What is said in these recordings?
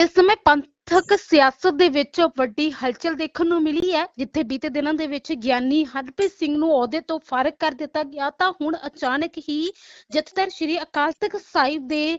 ਇਸ ਸਮੇਂ ਪੰਥਕ ਸਿਆਸਤ ਦੇ ਵਿੱਚ ਵੱਡੀ ਹਲਚਲ ਦੇਖਣ ਨੂੰ ਮਿਲੀ ਹੈ, ਜਿੱਥੇ ਬੀਤੇ ਦਿਨਾਂ ਦੇ ਵਿੱਚ ਗਿਆਨੀ ਹਰਪ੍ਰੀਤ ਸਿੰਘ ਨੂੰ ਅਹੁਦੇ ਤੋਂ ਫਾਰਗ ਕਰ ਦਿੱਤਾ ਗਿਆ ਤਾਂ ਹੁਣ ਅਚਾਨਕ ਹੀ ਜਥੇਦਾਰ ਸ਼੍ਰੀ ਅਕਾਲ ਤਖਤ ਸਾਹਿਬ ਦੇ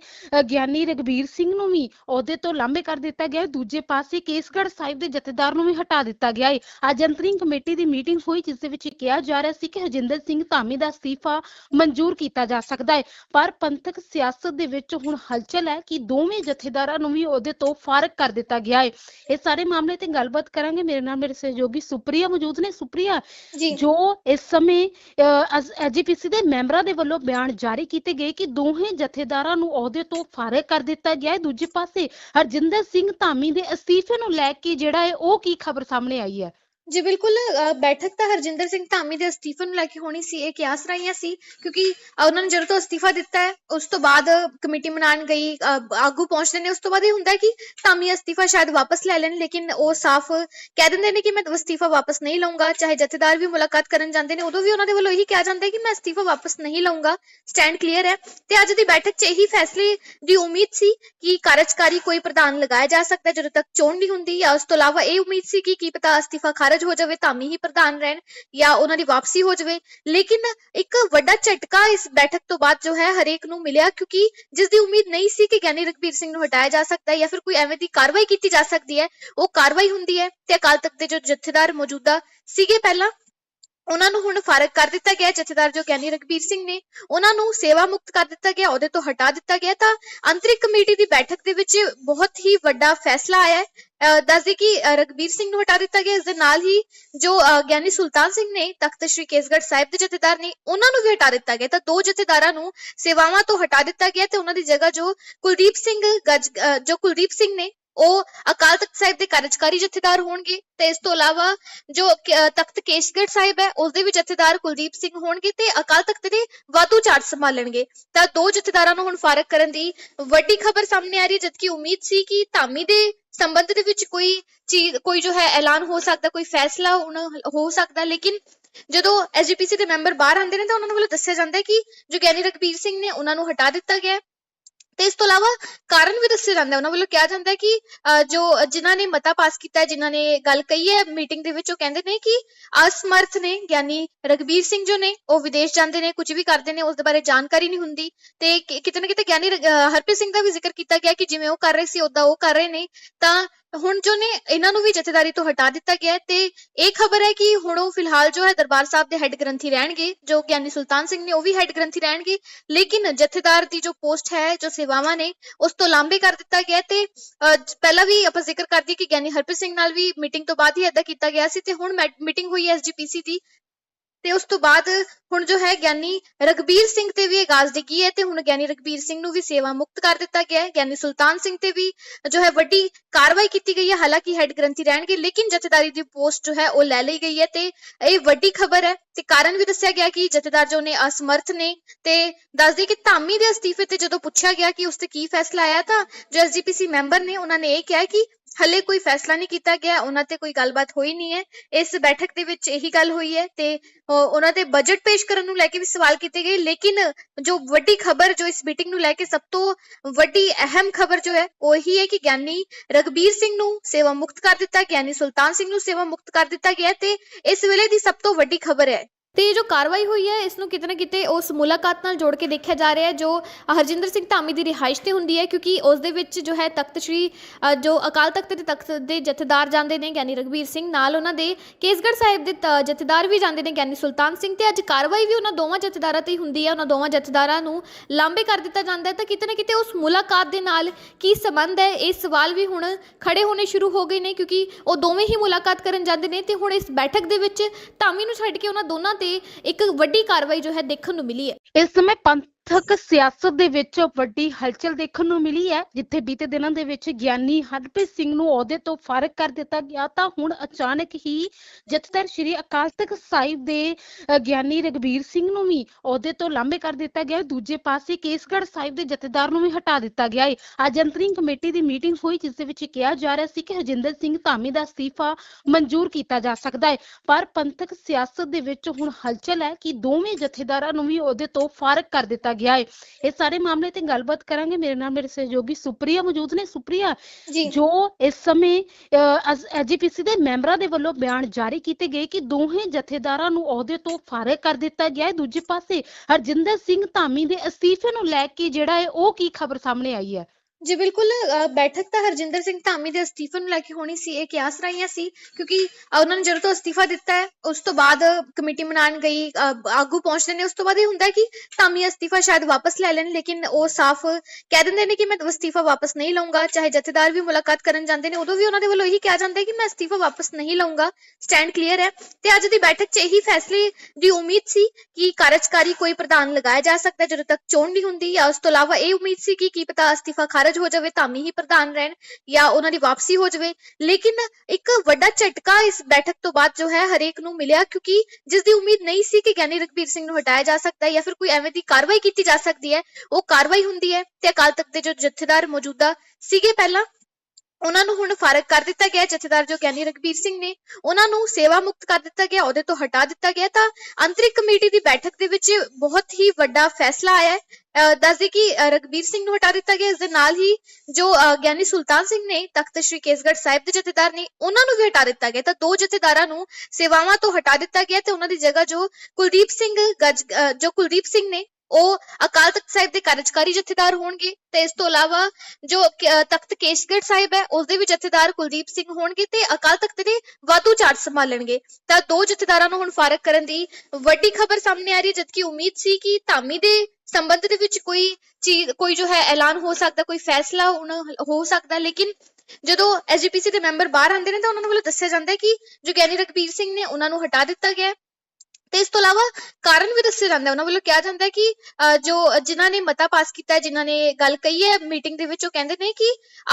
ਗਿਆਨੀ ਰਗਬੀਰ ਸਿੰਘ ਨੂੰ ਵੀ ਅਹੁਦੇ ਤੋਂ ਲਾਂਭੇ ਕਰ ਦਿੱਤਾ ਗਿਆ ਦੂਜੇ ਪਾਸੇ ਕੇਸਗੜ੍ਹ ਸਾਹਿਬ ਦੇ ਜਥੇਦਾਰ ਨੂੰ ਵੀ ਹਟਾ ਦਿੱਤਾ ਗਿਆ ਹੈ। ਅੱਜ ਅੰਤਰਿੰਗ ਕਮੇਟੀ ਦੀ ਮੀਟਿੰਗ ਹੋਈ, ਜਿਸ ਦੇ ਵਿੱਚ ਕਿਹਾ ਜਾ ਰਿਹਾ ਸੀ ਕਿ ਹਰਜਿੰਦਰ ਸਿੰਘ ਧਾਮੀ ਦਾ ਅਸਤੀਫਾ ਮਨਜ਼ੂਰ ਕੀਤਾ ਜਾ ਸਕਦਾ ਹੈ। ਪਰ ਪੰਥਕ ਸਿਆਸਤ ਦੇ ਵਿੱਚ ਹੁਣ ਹਲਚਲ ਹੈ ਕਿ ਦੋਵੇਂ ਜਥੇਦਾਰਾਂ ਨੂੰ ਵੀ ਅਹੁਦੇ ਤੋਂ ਫਾਰਗ ਕਰ ਦਿੱਤਾ ਗਿਆ ਹੈ ਇਹ ਸਾਰੇ ਮਾਮਲੇ ਤੇ ਗੱਲਬਾਤ ਕਰਾਂਗੇ। ਮੇਰੇ ਨਾਲ ਮੇਰੇ ਸਹਿਯੋਗੀ ਸੁਪਰੀਆ ਮੌਜੂਦ ਨੇ। ਸੁਪਰੀਆ ਜੀ। ਜੋ ਇਸ ਸਮੇਂ ਐਜੀਪੀਸੀ ਦੇ ਮੈਂਬਰਾਂ ਦੇ ਵੱਲੋਂ ਬਿਆਨ ਜਾਰੀ ਕੀਤੇ ਗਏ ਕਿ ਦੋਹੇ ਜਥੇਦਾਰਾਂ ਨੂੰ ਅਹੁਦੇ ਤੋਂ ਫਾਰਗ ਕਰ ਦਿੱਤਾ ਗਿਆ ਹੈ ਦੂਜੇ ਪਾਸੇ ਹਰਜਿੰਦਰ ਸਿੰਘ ਧਾਮੀ ਦੇ ਅਸਤੀਫੇ ਨੂੰ ਲੈ ਕੇ ਜਿਹੜਾ ਹੈ ਉਹ ਕੀ ਖਬਰ ਸਾਹਮਣੇ ਆਈ ਹੈ? ਜੀ, ਬਿਲਕੁਲ ਬੈਠਕ ਤਾਂ ਹਰਜਿੰਦਰ ਸਿੰਘ ਧਾਮੀ ਦੇ ਅਸਤੀਫੇ ਨੂੰ ਲੈ ਕੇ ਹੋਣੀ ਸੀ, ਇਹ ਕਿਆਸ ਰਾਈਆਂ ਸੀ, ਕਿਉਂਕਿ ਉਹਨਾਂ ਨੇ ਜਦੋਂ ਤੋਂ ਅਸਤੀਫਾ ਦਿੱਤਾ ਹੈ, ਉਸ ਤੋਂ ਬਾਅਦ ਕਮੇਟੀ ਬਣਾਉਣ ਗਈ ਆਗੂ ਪਹੁੰਚਦੇ ਨੇ, ਉਸ ਤੋਂ ਬਾਅਦ ਇਹ ਹੁੰਦਾ ਕਿ ਧਾਮੀ ਅਸਤੀਫਾ ਸ਼ਾਇਦ ਵਾਪਸ ਲੈ ਲੈਣ, ਲੇਕਿਨ ਉਹ ਸਾਫ਼ ਕਹਿ ਦਿੰਦੇ ਨੇ ਕਿ ਮੈਂ ਅਸਤੀਫਾ ਵਾਪਸ ਨਹੀਂ ਲਵਾਂਗਾ ਚਾਹੇ ਜਥੇਦਾਰ ਵੀ ਮੁਲਾਕਾਤ ਕਰਨ ਜਾਂਦੇ ਨੇ, ਉਦੋਂ ਵੀ ਉਹਨਾਂ ਦੇ ਵੱਲੋਂ ਇਹੀ ਕਿਹਾ ਜਾਂਦਾ ਹੈ ਕਿ ਮੈਂ ਅਸਤੀਫਾ ਵਾਪਸ ਨਹੀਂ ਲਵਾਂਗਾ ਸਟੈਂਡ ਕਲੀਅਰ ਹੈ। ਤੇ ਅੱਜ ਦੀ ਬੈਠਕ 'ਚ ਇਹੀ ਫੈਸਲੇ ਦੀ ਉਮੀਦ ਸੀ ਕਿ ਕਾਰਜਕਾਰੀ ਕੋਈ ਪ੍ਰਧਾਨ ਲਗਾਇਆ ਜਾ ਸਕਦਾ ਜਦੋਂ ਤੱਕ ਚੋਣ ਨਹੀਂ ਹੁੰਦੀ, ਜਾਂ ਉਸ ਤੋਂ ਇਲਾਵਾ ਇਹ ਉਮੀਦ ਸੀ ਕਿ ਕੀ ਪਤਾ ਅਸਤੀਫਾ ਖਾਰਜ ਹੋ ਜਾਵੇ ਧਾਮੀ ਹੀ ਪ੍ਰਧਾਨ ਰਹਿਣ ਜਾਂ ਉਹਨਾਂ ਦੀ ਵਾਪਸੀ ਹੋ ਜਾਵੇ। ਲੇਕਿਨ ਇੱਕ ਵੱਡਾ ਝਟਕਾ ਇਸ ਬੈਠਕ ਤੋਂ ਬਾਅਦ ਜੋ ਹੈ ਹਰੇਕ ਨੂੰ ਮਿਲਿਆ ਕਿਉਂਕਿ ਜਿਸ ਦੀ ਉਮੀਦ ਨਹੀਂ ਸੀ ਕਿ ਗਿਆਨੀ ਰਘਬੀਰ ਸਿੰਘ ਨੂੰ ਹਟਾਇਆ ਜਾ ਸਕਦਾ ਹੈ ਜਾਂ ਫਿਰ ਕੋਈ ਐਵੇਂ ਦੀ ਕਾਰਵਾਈ ਕੀਤੀ ਜਾ ਸਕਦੀ ਹੈ, ਉਹ ਕਾਰਵਾਈ ਹੁੰਦੀ ਹੈ। ਤੇ ਅਕਾਲ ਤਖਤ ਦੇ ਜੋ ਜਥੇਦਾਰ ਮੌਜੂਦਾ ਸੀਗੇ ਪਹਿਲਾਂ ਉਹਨਾਂ ਨੂੰ ਹੁਣ ਫਾਰਗ ਕਰ ਦਿੱਤਾ ਗਿਆ, ਜਥੇਦਾਰ ਜੋ ਗਿਆਨੀ ਰਘਬੀਰ ਸਿੰਘ ਨੇ, ਉਹਨਾਂ ਨੂੰ ਸੇਵਾ ਮੁਕਤ ਕਰ ਦਿੱਤਾ ਗਿਆ ਉਹਦੇ ਤੋਂ ਹਟਾ ਦਿੱਤਾ ਗਿਆ, ਤਾਂ ਅੰਤਰਿਕ ਕਮੇਟੀ ਦੀ ਬੈਠਕ ਦੇ ਵਿੱਚ ਬਹੁਤ ਹੀ ਵੱਡਾ ਫੈਸਲਾ ਆਇਆ ਹੈ। ਦੱਸਦੇ ਕਿ, ਅਹ ਰਘਬੀਰ ਸਿੰਘ ਨੂੰ ਹਟਾ ਦਿੱਤਾ ਗਿਆ, ਇਸ ਦੇ ਨਾਲ ਹੀ ਜੋ ਗਿਆਨੀ ਸੁਲਤਾਨ ਸਿੰਘ ਨੇ, ਤਖਤ ਸ੍ਰੀ ਕੇਸਗੜ੍ਹ ਸਾਹਿਬ ਦੇ ਜਥੇਦਾਰ ਨੇ, ਉਹਨਾਂ ਨੂੰ ਵੀ ਹਟਾ ਦਿੱਤਾ ਗਿਆ, ਤਾਂ ਦੋ ਜਥੇਦਾਰਾਂ ਨੂੰ ਸੇਵਾਵਾਂ ਤੋਂ ਹਟਾ ਦਿੱਤਾ ਗਿਆ, ਤੇ ਉਹਨਾਂ ਦੀ ਜਗ੍ਹਾ ਜੋ ਕੁਲਦੀਪ ਸਿੰਘ, ਗੱਜ ਜੋ ਕੁਲਦੀਪ ਸਿੰਘ ਨੇ ਉਹ ਅਕਾਲ ਤਖਤ ਸਾਹਿਬ ਦੇ ਕਾਰਜਕਾਰੀ ਜਥੇਦਾਰ ਹੋਣਗੇ ਤੇ ਇਸ ਤੋਂ ਇਲਾਵਾ ਜੋ ਤਖਤ ਕੇਸਗੜ੍ਹ ਸਾਹਿਬ ਹੈ, ਉਸ ਦੇ ਵੀ ਜਥੇਦਾਰ ਕੁਲਦੀਪ ਸਿੰਘ ਹੋਣਗੇ ਤੇ ਅਕਾਲ ਤਖਤ ਦੇ ਵਾਧੂ ਚਾਰਜ ਸੰਭਾਲਣਗੇ। ਤਾਂ ਦੋ ਜਥੇਦਾਰਾਂ ਨੂੰ ਹੁਣ ਫਾਰਗ ਕਰਨ ਦੀ ਵੱਡੀ ਖਬਰ ਸਾਹਮਣੇ ਆ ਰਹੀ ਹੈ, ਜਦਕਿ ਉਮੀਦ ਸੀ ਕਿ ਧਾਮੀ ਦੇ ਸੰਬੰਧ ਦੇ ਵਿੱਚ ਕੋਈ ਚੀਜ਼, ਕੋਈ ਜੋ ਹੈ ਐਲਾਨ ਹੋ ਸਕਦਾ, ਕੋਈ ਫੈਸਲਾ ਹੋ ਸਕਦਾ, ਲੇਕਿਨ ਜਦੋਂ ਐਸਜੀਪੀਸੀ ਦੇ ਮੈਂਬਰ ਬਾਹਰ ਆਉਂਦੇ ਨੇ ਤਾਂ ਉਹਨਾਂ ਨੂੰ ਵੱਲੋਂ ਦੱਸਿਆ ਜਾਂਦਾ ਹੈ ਕਿ ਜੋ ਗਿਆਨੀ ਰਘਬੀਰ ਸਿੰਘ ਨੇ ਉਹਨਾਂ ਨੂੰ ਹਟਾ ਦਿੱਤਾ ਗਿਆ ਹੈ। ਤੇ ਇਸ ਤੋਂ ਇਲਾਵਾ ਕਾਰਨ ਵੀ ਦੱਸਿਆ ਜਾਂਦਾ ਉਹਨਾਂ ਵੱਲੋਂ ਕਿਹਾ ਜਾਂਦਾ ਹੈ ਕਿ ਜੋ ਜਿਨ੍ਹਾਂ ਨੇ ਮਤਾ ਪਾਸ ਕੀਤਾ ਹੈ, ਜਿਨ੍ਹਾਂ ਨੇ ਗੱਲ ਕਹੀ ਹੈ ਮੀਟਿੰਗ ਦੇ ਵਿੱਚ, ਉਹ ਕਹਿੰਦੇ ਨੇ ਕਿ ਅਸਮਰਥ ਨੇ ਗਿਆਨੀ ਰਘਬੀਰ ਸਿੰਘ ਜੋ ਨੇ, ਉਹ ਵਿਦੇਸ਼ ਜਾਂਦੇ ਨੇ, ਕੁਝ ਵੀ ਕਰਦੇ ਨੇ ਉਸ ਦੇ ਬਾਰੇ ਜਾਣਕਾਰੀ ਨਹੀਂ ਹੁੰਦੀ। ਤੇ ਕਿਤੇ ਨਾ ਕਿਤੇ ਗਿਆਨੀ ਹਰਪ੍ਰੀਤ ਸਿੰਘ ਦਾ ਵੀ ਜ਼ਿਕਰ ਕੀਤਾ ਗਿਆ ਕਿ ਜਿਵੇਂ ਉਹ ਕਰ ਰਹੇ ਸੀ ਉਦਾਂ ਉਹ ਕਰ ਰਹੇ ਨੇ। ਤਾਂ ਹੁਣ ਜੋ ਨੇ ਇਹਨਾਂ ਨੂੰ ਵੀ ਜਥੇਦਾਰੀ ਤੋਂ ਹਟਾ ਦਿੱਤਾ ਗਿਆ ਹੈ ਤੇ ਇਹ ਖਬਰ ਹੈ ਕਿ ਹੁਣ ਉਹ ਫਿਲਹਾਲ ਜੋ ਹੈ ਦਰਬਾਰ ਸਾਹਿਬ ਦੇ ਹੈੱਡ ਗ੍ਰੰਥੀ ਰਹਿਣਗੇ ਜੋ ਗਿਆਨੀ ਸੁਲਤਾਨ ਸਿੰਘ ਨੇ ਉਹ ਵੀ ਹੈੱਡ ਗ੍ਰੰਥੀ ਰਹਿਣਗੇ ਲੇਕਿਨ ਜਥੇਦਾਰ ਦੀ ਜੋ ਪੋਸਟ ਹੈ ਜੋ ਸੇਵਾਵਾਂ ਨੇ ਉਸ ਤੋਂ ਲਾਂਭੇ ਕਰ ਦਿੱਤਾ ਗਿਆ ਤੇ ਅਹ, ਪਹਿਲਾਂ ਵੀ ਆਪਾਂ ਜ਼ਿਕਰ ਕਰਦੀ ਕਿ ਗਿਆਨੀ ਹਰਪ੍ਰੀਤ ਸਿੰਘ ਨਾਲ ਵੀ ਮੀਟਿੰਗ ਤੋਂ ਬਾਅਦ ਹੀ ਏਦਾਂ ਕੀਤਾ ਗਿਆ ਸੀ ਤੇ ਹੁਣ ਮੀਟਿੰਗ ਹੋਈ ਹੈ ਐਸਜੀਪੀਸੀ ਦੀ ਤੇ ਉਸ ਤੋਂ ਬਾਅਦ ਹੁਣ ਜੋ ਹੈ ਗਿਆਨੀ ਰਘਬੀਰ ਸਿੰਘ ਤੇ ਵੀ ਇਹ ਗਾਜ਼ ਡਿੱਗੀ ਹੈ ਤੇ ਹੁਣ ਗਿਆਨੀ ਰਘਬੀਰ ਸਿੰਘ ਨੂੰ ਵੀ ਸੇਵਾ ਮੁਕਤ ਕਰ ਦਿੱਤਾ ਗਿਆ ਹੈ। ਗਿਆਨੀ ਸੁਲਤਾਨ ਸਿੰਘ ਤੇ ਵੀ ਜੋ ਹੈ ਵੱਡੀ ਕਾਰਵਾਈ ਕੀਤੀ ਗਈ ਹੈ। ਹਾਲਾਂਕਿ ਹੈੱਡ ਗ੍ਰੰਥੀ ਰਹਿਣਗੇ, ਲੇਕਿਨ ਜਥੇਦਾਰੀ ਦੀ ਪੋਸਟ ਜੋ ਹੈ ਉਹ ਲੈ ਲਈ ਗਈ ਹੈ ਤੇ ਇਹ ਵੱਡੀ ਖਬਰ ਹੈ। ਤੇ ਕਾਰਨ ਵੀ ਦੱਸਿਆ ਗਿਆ ਕਿ ਜਥੇਦਾਰ ਜੋ ਨੇ ਅਸਮਰਥ ਨੇ ਤੇ ਦੱਸਦੀ ਕਿ ਧਾਮੀ ਦੇ ਅਸਤੀਫੇ ਤੇ ਜਦੋਂ ਪੁੱਛਿਆ ਗਿਆ ਕਿ ਉਸ ਤੇ ਕੀ ਫੈਸਲਾ ਆਇਆ ਤਾਂ ਜੋ ਐਸਜੀਪੀਸੀ ਮੈਂਬਰ ਨੇ ਉਹਨਾਂ ਨੇ ਇਹ ਕਿਹਾ ਕਿ ਹਲੇ ਕੋਈ ਫੈਸਲਾ ਨਹੀਂ ਕੀਤਾ ਗਿਆ ਉਹਨਾਂ ਤੇ ਕੋਈ ਗੱਲਬਾਤ ਹੋਈ ਨਹੀਂ ਹੈ। ਇਸ ਬੈਠਕ ਦੇ ਵਿੱਚ ਇਹੀ ਗੱਲ ਹੋਈ ਹੈ ਤੇ ਅਹ, ਉਹਨਾਂ ਦੇ ਬਜਟ ਪੇਸ਼ ਕਰਨ ਨੂੰ ਲੈ ਕੇ ਵੀ ਸਵਾਲ ਕੀਤੇ ਗਏ ਲੇਕਿਨ ਜੋ ਵੱਡੀ ਖਬਰ ਜੋ ਇਸ ਮੀਟਿੰਗ ਨੂੰ ਲੈ ਕੇ ਸਭ ਤੋਂ ਵੱਡੀ ਅਹਿਮ ਖਬਰ ਜੋ ਹੈ ਉਹ ਇਹੀ ਹੈ ਕਿ ਗਿਆਨੀ ਰਗਬੀਰ ਸਿੰਘ ਨੂੰ ਸੇਵਾ ਮੁਕਤ ਕਰ ਦਿੱਤਾ ਗਿਆਨੀ ਸੁਲਤਾਨ ਸਿੰਘ ਨੂੰ ਸੇਵਾ ਮੁਕਤ ਕਰ ਦਿੱਤਾ ਗਿਆ ਤੇ ਇਸ ਵੇਲੇ ਦੀ ਸਭ ਤੋਂ ਵੱਡੀ ਖਬਰ ਹੈ। ਤੇ ਇਹ ਜੋ ਕਾਰਵਾਈ ਹੋਈ ਹੈ ਇਸ ਨੂੰ ਕਿਤੇ ਨਾ ਕਿਤੇ ਉਸ ਮੁਲਾਕਾਤ ਨਾਲ ਜੋੜ ਕੇ ਦੇਖਿਆ ਜਾ ਰਿਹਾ ਹੈ ਜੋ ਹਰਜਿੰਦਰ ਸਿੰਘ ਧਾਮੀ ਦੀ ਰਿਹਾਇਸ਼ ਤੇ ਹੁੰਦੀ ਹੈ ਕਿਉਂਕਿ ਉਸ ਦੇ ਵਿੱਚ ਜੋ ਹੈ ਤਖਤ ਸ੍ਰੀ ਅ, ਜੋ ਅਕਾਲ ਤਖਤ ਦੇ ਤਖਤ ਦੇ ਜਥੇਦਾਰ ਜਾਂਦੇ ਨੇ ਗਿਆਨੀ ਰਘਬੀਰ ਸਿੰਘ ਨਾਲ ਉਹਨਾਂ ਦੇ ਕੇਸਗੜ੍ਹ ਸਾਹਿਬ ਦੇ ਤ- ਜਥੇਦਾਰ ਵੀ ਜਾਂਦੇ ਨੇ ਗਿਆਨੀ ਸੁਲਤਾਨ ਸਿੰਘ ਤੇ ਅੱਜ ਕਾਰਵਾਈ ਵੀ ਉਹਨਾਂ ਦੋਵਾਂ ਜਥੇਦਾਰਾਂ ਤੇ ਹੀ ਹੁੰਦੀ ਹੈ ਉਹਨਾਂ ਦੋਵਾਂ ਜਥੇਦਾਰਾਂ ਨੂੰ ਲਾਂਬੇ ਕਰ ਦਿੱਤਾ ਜਾਂਦਾ ਹੈ ਤਾਂ ਕਿਤੇ ਨਾ ਕਿਤੇ ਉਸ ਮੁਲਾਕਾਤ ਦੇ ਨਾਲ ਕੀ ਸੰਬੰਧ ਹੈ ਇਹ ਸਵਾਲ ਵੀ ਹੁਣ ਖੜੇ ਹੋਣੇ ਸ਼ੁਰੂ ਹੋ ਗਏ ਨੇ ਕਿਉਂਕਿ ਉਹ ਦੋਵੇਂ ਹੀ ਮੁਲਾਕਾਤ ਕਰਨ ਜਾਂਦੇ ਨੇ ਤੇ ਹੁਣ ਇਸ ਬੈਠਕ ਦੇ ਵਿੱਚ ਧਾਮੀ ਨੂੰ ਛੱਡ ਕੇ ਉਹਨਾਂ ਦੋਨਾਂ ਤੇ ਇੱਕ ਵੱਡੀ ਕਾਰਵਾਈ ਜੋ ਹੈ ਦੇਖਣ ਨੂੰ ਮਿਲੀ ਹੈ। ਇਸ ਸਮੇਂ ਪੰਥਕ ਸਿਆਸਤ ਦੇ ਵਿੱਚ ਵੱਡੀ ਹਲਚਲ ਦੇਖਣ ਨੂੰ ਮਿਲੀ ਹੈ। ਜਿੱਥੇ ਬੀਤੇ ਦਿਨਾਂ ਦੇ ਵਿੱਚ ਗਿਆਨੀ ਹਰਪ੍ਰੀਤ ਸਿੰਘ ਨੂੰ ਅਹੁਦੇ ਤੋਂ ਫਾਰਗ ਕਰ ਦਿੱਤਾ ਗਿਆ ਤਾਂ ਹੁਣ ਅਚਾਨਕ ਹੀ ਜਥੇਦਾਰ ਸ਼੍ਰੀ ਅਕਾਲ ਤਖਤ ਸਾਹਿਬ ਦੇ ਅ, ਗਿਆਨੀ ਰਗਬੀਰ ਸਿੰਘ ਨੂੰ ਵੀ ਅਹੁਦੇ ਤੋਂ ਲਾਂਭੇ ਕਰ ਦਿੱਤਾ ਗਿਆ ਹੈ। ਦੂਜੇ ਪਾਸੇ ਕੇਸਗੜ੍ਹ ਸਾਹਿਬ ਦੇ ਜਥੇਦਾਰ ਨੂੰ ਵੀ ਹਟਾ ਦਿੱਤਾ ਗਿਆ ਹੈ। ਅੱਜ ਅੰਤਰਿੰਗ ਕਮੇਟੀ ਦੀ ਮੀਟਿੰਗ ਹੋਈ ਜਿਸ ਦੇ ਵਿੱਚ ਕਿਹਾ ਜਾ ਰਿਹਾ ਸੀ ਕਿ ਹਰਜਿੰਦਰ ਸਿੰਘ ਧਾਮੀ ਦਾ ਅਸਤੀਫਾ ਮਨਜ਼ੂਰ ਕੀਤਾ ਜਾ ਸਕਦਾ ਹੈ। ਪਰ ਪੰਥਕ ਸਿਆਸਤ ਦੇ ਵਿੱਚ ਹੁਣ ਹਲਚਲ ਹੈ ਕਿ ਦੋਵੇਂ ਜਥੇਦਾਰਾਂ ਨੂੰ ਵੀ ਅਹੁਦੇ ਤੋਂ ਫਾਰਗ ਕਰ ਦਿੱਤਾ ਦਿੱਤਾ ਗਿਆ ਹੈ। ਇਸ ਸਾਰੇ ਮਾਮਲੇ ਤੇ ਗੱਲਬਾਤ ਕਰਾਂਗੇ। ਮੇਰੇ ਨਾਲ ਮੇਰੇ ਸਹਿਯੋਗੀ ਸੁਪਰੀਆ ਮੌਜੂਦ ਨੇ। ਸੁਪਰੀਆ ਜੀ। ਜੋ ਇਸ ਸਮੇਂ ਐਜੀਪੀਸੀ ਦੇ ਮੈਂਬਰਾਂ ਦੇ ਵੱਲੋਂ ਬਿਆਨ ਜਾਰੀ ਕੀਤੇ ਗਏ ਕਿ ਦੋਹੇ ਜਥੇਦਾਰਾਂ ਨੂੰ ਅਹੁਦੇ ਤੋਂ ਫਾਰਗ ਕਰ ਦਿੱਤਾ ਗਿਆ ਹੈ। ਦੂਜੇ ਪਾਸੇ ਹਰਜਿੰਦਰ ਸਿੰਘ ਧਾਮੀ ਦੇ ਅਸਤੀਫੇ ਨੂੰ ਲੈ ਕੇ ਜਿਹੜਾ ਹੈ ਉਹ ਕੀ ਖਬਰ ਸਾਹਮਣੇ ਆਈ ਹੈ? ਜੀ ਬਿਲਕੁਲ ਅ, ਬੈਠਕ ਤਾਂ ਹਰਜਿੰਦਰ ਸਿੰਘ ਧਾਮੀ ਦੇ ਅਸਤੀਫੇ ਨੂੰ ਲੈ ਕੇ ਹੋਣੀ ਸੀ ਇਹ ਕਿਆਸ ਰਾਈਆਂ ਸੀ ਕਿਉਂਕਿ ਅ, ਉਹਨਾਂ ਨੇ ਜਦੋਂ ਤੋਂ ਅਸਤੀਫਾ ਦਿੱਤਾ ਹੈ ਉਸ ਤੋਂ ਬਾਅਦ ਕਮੇਟੀ ਬਣਾਉਣ ਗਈ ਅ, ਆਗੂ ਪਹੁੰਚਦੇ ਨੇ ਉਸ ਤੋਂ ਬਾਅਦ ਇਹ ਹੁੰਦਾ ਹੈ ਕਿ ਧਾਮੀ ਅਸਤੀਫਾ ਸ਼ਾਇਦ ਵਾਪਸ ਲੈ ਲੈਣ ਲੇਕਿਨ ਉਹ ਸਾਫ਼ ਕਹਿ ਦਿੰਦੇ ਨੇ ਕਿ ਮੈਂ ਅਸਤੀਫਾ ਵਾਪਸ ਨਹੀਂ ਲਵਾਂਗਾ ਚਾਹੇ ਜਥੇਦਾਰ ਵੀ ਮੁਲਾਕਾਤ ਕਰਨ ਜਾਂਦੇ ਨੇ ਉਦੋਂ ਵੀ ਉਹਨਾਂ ਦੇ ਵੱਲੋਂ ਇਹੀ ਕਿਹਾ ਜਾਂਦਾ ਹੈ ਕਿ ਮੈਂ ਅਸਤੀਫਾ ਵਾਪਸ ਨਹੀਂ ਲਵਾਂਗਾ ਸਟੈਂਡ ਕਲੀਅਰ ਹੈ ਤੇ ਅੱਜ ਦੀ ਬੈਠਕ 'ਚ ਇਹੀ ਫੈਸਲੇ ਦੀ ਉਮੀਦ ਸੀ ਕਿ ਕਾਰਜਕਾਰੀ ਕੋਈ ਪ੍ਰਧਾਨ ਲਗਾਇਆ ਜਾ ਸਕਦਾ ਹੈ ਜਦੋਂ ਤੱਕ ਚੋਣ ਨਹੀਂ ਹੁੰਦੀ ਜਾਂ ਉਸ ਤੋਂ ਇਲਾਵਾ ਇਹ ਉਮੀਦ ਸੀ ਕਿ ਕੀ ਪਤਾ ਅਸਤੀਫਾ ਖਾਰਜ ਹੋ ਜਾਵੇ ਧਾਮੀ ਹੀ ਪ੍ਰਧਾਨ ਰਹਿਣ ਜਾਂ ਉਹਨਾਂ ਦੀ ਵਾਪਸੀ ਹੋ ਜਾਵੇ। ਲੇਕਿਨ ਇੱਕ ਵੱਡਾ ਝਟਕਾ ਇਸ ਬੈਠਕ ਤੋਂ ਬਾਅਦ ਜੋ ਹੈ ਹਰੇਕ ਨੂੰ ਮਿਲਿਆ ਕਿਉਂਕਿ ਜਿਸ ਦੀ ਉਮੀਦ ਨਹੀਂ ਸੀ ਕਿ ਗਿਆਨੀ ਰਘਬੀਰ ਸਿੰਘ ਨੂੰ ਹਟਾਇਆ ਜਾ ਸਕਦਾ ਹੈ ਜਾਂ ਫਿਰ ਕੋਈ ਐਵੇਂ ਦੀ ਕਾਰਵਾਈ ਕੀਤੀ ਜਾ ਸਕਦੀ ਹੈ, ਉਹ ਕਾਰਵਾਈ ਹੁੰਦੀ ਹੈ ਤੇ ਅਕਾਲ ਤਖਤ ਦੇ ਜੋ ਜਥੇਦਾਰ ਮੌਜੂਦਾ ਸੀਗੇ ਪਹਿਲਾਂ ਉਹਨਾਂ ਨੂੰ ਹੁਣ ਫਾਰਗ ਕਰ ਦਿੱਤਾ ਗਿਆ, ਜਥੇਦਾਰ ਜੋ ਗਿਆਨੀ ਰਘਬੀਰ ਸਿੰਘ ਨੇ, ਉਹਨਾਂ ਨੂੰ ਸੇਵਾ ਮੁਕਤ ਕਰ ਦਿੱਤਾ ਗਿਆ ਉਹਦੇ ਤੋਂ ਹਟਾ ਦਿੱਤਾ ਗਿਆ, ਤਾਂ ਅੰਤਰਿਕ ਕਮੇਟੀ ਦੀ ਬੈਠਕ ਦੇ ਵਿੱਚ ਬਹੁਤ ਹੀ ਵੱਡਾ ਫੈਸਲਾ ਆਇਆ ਹੈ। ਦੱਸਦੇ ਕਿ, ਅਹ ਸਿੰਘ ਨੂੰ ਹਟਾ ਦਿੱਤਾ ਗਿਆ, ਇਸ ਦੇ ਨਾਲ ਹੀ ਜੋ ਗਿਆਨੀ ਸੁਲਤਾਨ ਸਿੰਘ ਨੇ, ਤਖਤ ਸ੍ਰੀ ਕੇਸਗੜ੍ਹ ਸਾਹਿਬ ਦੇ ਜਥੇਦਾਰ ਨੇ, ਉਹਨਾਂ ਨੂੰ ਵੀ ਹਟਾ ਦਿੱਤਾ ਗਿਆ, ਤਾਂ ਦੋ ਜਥੇਦਾਰਾਂ ਨੂੰ ਸੇਵਾਵਾਂ ਤੋਂ ਹਟਾ ਦਿੱਤਾ ਗਿਆ, ਤੇ ਉਹਨਾਂ ਦੀ ਜਗ੍ਹਾ ਜੋ ਕੁਲਦੀਪ ਸਿੰਘ, ਗੱਜ ਜੋ ਕੁਲਦੀਪ ਸਿੰਘ ਨੇ ਉਹ ਅਕਾਲ ਤਖਤ ਸਾਹਿਬ ਦੇ ਕਾਰਜਕਾਰੀ ਜਥੇਦਾਰ ਹੋਣਗੇ ਤੇ ਇਸ ਤੋਂ ਇਲਾਵਾ ਜੋ ਤਖਤ ਕੇਸਗੜ੍ਹ ਸਾਹਿਬ ਹੈ ਉਸ ਦੇ ਵੀ ਜਥੇਦਾਰ ਕੁਲਦੀਪ ਸਿੰਘ ਹੋਣਗੇ ਤੇ ਅਕਾਲ ਤਖਤ ਦੇ ਵਾਧੂ ਚਾਰਜ ਸੰਭਾਲਣਗੇ। ਤਾਂ ਦੋ ਜਥੇਦਾਰਾਂ ਨੂੰ ਹੁਣ ਫਾਰਗ ਕਰਨ ਦੀ ਵੱਡੀ ਖਬਰ ਸਾਹਮਣੇ ਆ ਰਹੀ ਹੈ, ਜਦਕਿ ਉਮੀਦ ਸੀ ਕਿ ਧਾਮੀ ਦੇ ਸੰਬੰਧ ਦੇ ਵਿੱਚ ਕੋਈ ਚੀਜ਼, ਕੋਈ ਜੋ ਹੈ ਐਲਾਨ ਹੋ ਸਕਦਾ, ਕੋਈ ਫੈਸਲਾ ਹੋ ਸਕਦਾ, ਲੇਕਿਨ ਜਦੋਂ ਐਸਜੀਪੀਸੀ ਦੇ ਮੈਂਬਰ ਬਾਹਰ ਆਉਂਦੇ ਨੇ ਤਾਂ ਉਹਨਾਂ ਨੂੰ ਵੱਲੋਂ ਦੱਸਿਆ ਜਾਂਦਾ ਹੈ ਕਿ ਜੋ ਗਿਆਨੀ ਰਘਬੀਰ ਸਿੰਘ ਨੇ ਉਹਨਾਂ ਨੂੰ ਹਟਾ ਦਿੱਤਾ ਗਿਆ ਤੇ ਇਸ ਤੋਂ ਇਲਾਵਾ ਕਾਰਨ ਵੀ ਦੱਸਿਆ ਜਾਂਦਾ ਉਹਨਾਂ ਵੱਲੋਂ ਕਿਹਾ ਜਾਂਦਾ ਹੈ ਕਿ ਜੋ ਜਿਨ੍ਹਾਂ ਨੇ ਮਤਾ ਪਾਸ ਕੀਤਾ ਹੈ, ਜਿਨ੍ਹਾਂ ਨੇ ਗੱਲ ਕਹੀ ਹੈ ਮੀਟਿੰਗ ਦੇ ਵਿੱਚ, ਉਹ ਕਹਿੰਦੇ ਨੇ ਕਿ